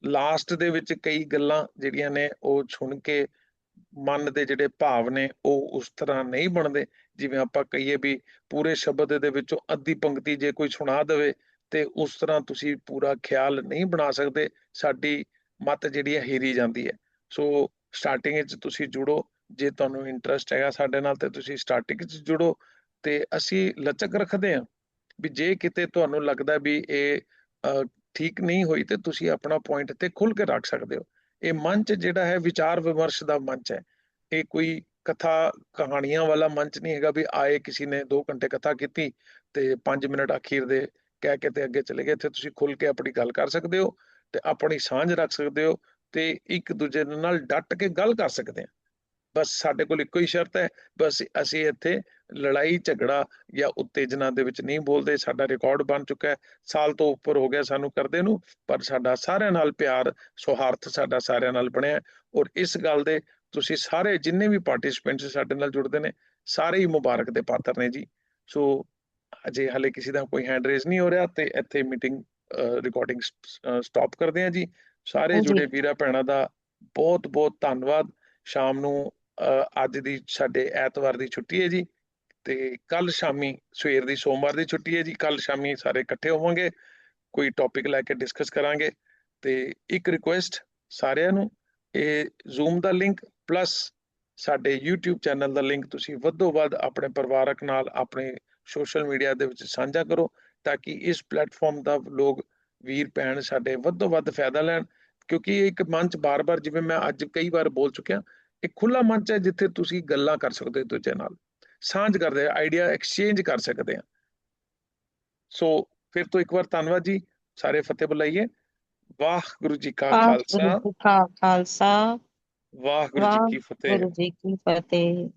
ਲਾਸਟ ਦੇ ਵਿੱਚ ਕਈ ਗੱਲਾਂ ਜਿਹੜੀਆਂ ਨੇ, ਉਹ ਸੁਣ ਕੇ ਮਨ ਦੇ ਜਿਹੜੇ ਭਾਵ ਨੇ, ਉਹ ਉਸ ਤਰ੍ਹਾਂ ਨਹੀਂ ਬਣਦੇ। ਜਿਵੇਂ ਆਪਾਂ ਕਹੀਏ ਵੀ ਪੂਰੇ ਸ਼ਬਦ ਦੇ ਵਿੱਚੋਂ ਅੱਧੀ ਪੰਕਤੀ ਜੇ ਕੋਈ ਸੁਣਾ ਦੇਵੇ, ਤੇ ਉਸ ਤਰ੍ਹਾਂ ਤੁਸੀਂ ਪੂਰਾ ਖਿਆਲ ਨਹੀਂ ਬਣਾ ਸਕਦੇ। ਸਾਡੀ ਮਤ ਜਿਹੜੀ ਹੈ, ਹੀਰੀ ਜਾਂਦੀ ਹੈ। ਸੋ ਸਟਾਰਟਿੰਗ ਵਿੱਚ ਤੁਸੀਂ ਜੁੜੋ। ਜੇ ਤੁਹਾਨੂੰ ਇੰਟਰਸਟ ਹੈਗਾ ਸਾਡੇ ਨਾਲ, ਤੇ ਤੁਸੀਂ ਸਟਾਰਟਿੰਗ ਵਿੱਚ ਜੁੜੋ। ਤੇ ਅਸੀਂ ਲਚਕ ਰੱਖਦੇ ਹਾਂ ਵੀ ਜੇ ਕਿਤੇ ਤੁਹਾਨੂੰ ਲੱਗਦਾ ਵੀ ਇਹ ਠੀਕ ਨਹੀਂ ਹੋਈ, ਤੇ ਤੁਸੀਂ ਆਪਣਾ ਪੁਆਇੰਟ ਤੇ ਖੁੱਲ ਕੇ ਰੱਖ ਸਕਦੇ ਹੋ। ਇਹ ਮੰਚ ਜਿਹੜਾ ਹੈ ਵਿਚਾਰ ਵਿਮਰਸ਼ ਦਾ ਮੰਚ ਹੈ। ਇਹ ਕੋਈ ਕਥਾ ਕਹਾਣੀਆਂ ਵਾਲਾ ਮੰਚ ਨਹੀਂ ਹੈਗਾ ਵੀ ਆਏ ਕਿਸੇ ਨੇ 2 ਘੰਟੇ ਕਥਾ ਕੀਤੀ ਤੇ 5 ਮਿੰਟ ਅਖੀਰ ਦੇ ਕਹਿ ਕੇ ਤੇ ਅੱਗੇ ਚਲੇ ਗਏ। ਇੱਥੇ ਤੁਸੀਂ ਖੁੱਲ ਕੇ ਆਪਣੀ ਗੱਲ ਕਰ ਸਕਦੇ ਹੋ ਤੇ ਆਪਣੀ ਸਾਂਝ ਰੱਖ ਸਕਦੇ ਹੋ ਤੇ ਇੱਕ ਦੂਜੇ ਨਾਲ ਡਟ ਕੇ ਗੱਲ ਕਰ ਸਕਦੇ ਹਾਂ। ਬਸ ਸਾਡੇ ਕੋਲ ਇੱਕੋ ਹੀ ਸ਼ਰਤ ਹੈ ਬਸ ਅਸੀਂ ਇੱਥੇ ਲੜਾਈ ਝਗੜਾ ਜਾਂ ਉਤੇਜਨਾ ਦੇ ਵਿੱਚ ਨਹੀਂ ਬੋਲਦੇ ਸਾਡਾ ਰਿਕਾਰਡ ਬਣ ਚੁੱਕਾ ਹੈ ਸਾਲ ਤੋਂ ਉੱਪਰ ਹੋ ਗਿਆ ਸਾਨੂੰ ਕਰਦੇ ਨੂੰ ਪਰ ਸਾਡਾ ਸਾਰਿਆਂ ਨਾਲ ਪਿਆਰ ਸੌਹਾਰਦ ਸਾਡਾ ਸਾਰਿਆਂ ਨਾਲ ਬਣਿਆ ਔਰ ਇਸ ਗੱਲ ਦੇ ਤੁਸੀਂ ਸਾਰੇ ਜਿੰਨੇ ਵੀ ਪਾਰਟਿਸਿਪੈਂਟਸ ਸਾਡੇ ਨਾਲ ਜੁੜਦੇ ਨੇ ਸਾਰੇ ਹੀ ਮੁਬਾਰਕ ਦੇ ਪਾਤਰ ਨੇ ਜੀ। ਸੋ ਅਜੇ ਹਲੇ ਕਿਸੇ ਦਾ ਕੋਈ ਹੈਂਡ ਰੇਜ਼ ਨਹੀਂ ਹੋ ਰਿਹਾ ਤੇ ਇੱਥੇ ਮੀਟਿੰਗ ਰਿਕਾਰਡਿੰਗ ਸਟਾਪ ਕਰਦੇ ਹਾਂ ਜੀ। ਸਾਰੇ। ਜੁੜੇ ਵੀਰਾਂ ਭੈਣਾਂ ਦਾ ਬਹੁਤ ਬਹੁਤ ਧੰਨਵਾਦ। ਸ਼ਾਮ ਨੂੰ ਅੱਜ ਦੀ ਸਾਡੇ ਐਤਵਾਰ ਦੀ ਛੁੱਟੀ ਹੈ ਜੀ ਤੇ ਕੱਲ ਸ਼ਾਮੀ ਸਵੇਰ ਦੀ ਸੋਮਵਾਰ ਦੀ ਛੁੱਟੀ ਹੈ ਜੀ। ਕੱਲ ਸ਼ਾਮੀ ਸਾਰੇ ਇਕੱਠੇ ਹੋਵਾਂਗੇ, ਕੋਈ ਟੌਪਿਕ ਲੈ ਕੇ ਡਿਸਕਸ ਕਰਾਂਗੇ ਤੇ ਇੱਕ ਰਿਕੁਐਸਟ ਸਾਰਿਆਂ ਨੂੰ, ਇਹ ਜ਼ੂਮ ਦਾ ਲਿੰਕ ਪਲੱਸ ਸਾਡੇ YouTube ਚੈਨਲ ਦਾ ਲਿੰਕ ਤੁਸੀਂ ਵੱਧੋ ਵੱਧ ਆਪਣੇ ਪਰਿਵਾਰਕ ਨਾਲ, ਆਪਣੇ ਸੋਸ਼ਲ ਮੀਡੀਆ ਦੇ ਵਿੱਚ ਸਾਂਝਾ ਕਰੋ ਤਾਂ ਕਿ ਇਸ ਪਲੇਟਫਾਰਮ ਦਾ ਲੋਕ ਵੀਰ ਭੈਣ ਸਾਡੇ ਵੱਧੋ ਵੱਧ ਫਾਇਦਾ ਲੈਣ। ਕਿਉਂਕਿ ਇਹ ਇੱਕ ਮੰਚ ਬਾਰ-ਬਾਰ, ਜਿਵੇਂ ਮੈਂ ਅੱਜ ਕਈ ਵਾਰ ਬੋਲ ਚੁੱਕਿਆ ਇੱਕ ਖੁੱਲਾ ਮੰਚ ਹੈ ਜਿੱਥੇ ਤੁਸੀਂ ਗੱਲਾਂ ਕਰ ਸਕਦੇ ਹੋ ਦੂਜੇ ਨਾਲ ਸਾਂਝ ਕਰਦੇ ਆਈਡੀਆ ਐਕਸਚੇਂਜ ਕਰ ਸਕਦੇ ਆ। ਸੋ ਫਿਰ ਤੋਂ ਇੱਕ ਵਾਰ ਧੰਨਵਾਦ ਜੀ ਸਾਰੇ ਫਤਿਹ ਬੁਲਾਈਏ। ਵਾਹਿਗੁਰੂ ਜੀ ਕਾ ਖਾਲਸਾ। ਜੀ ਕਾ ਖਾਲਸਾ। ਵਾਹਿਗੁਰੂ ਜੀ ਕੀ ਫਤਿਹ। ਵਾਹਿਗੁਰੂ ਜੀ ਕੀ ਫਤਿਹ।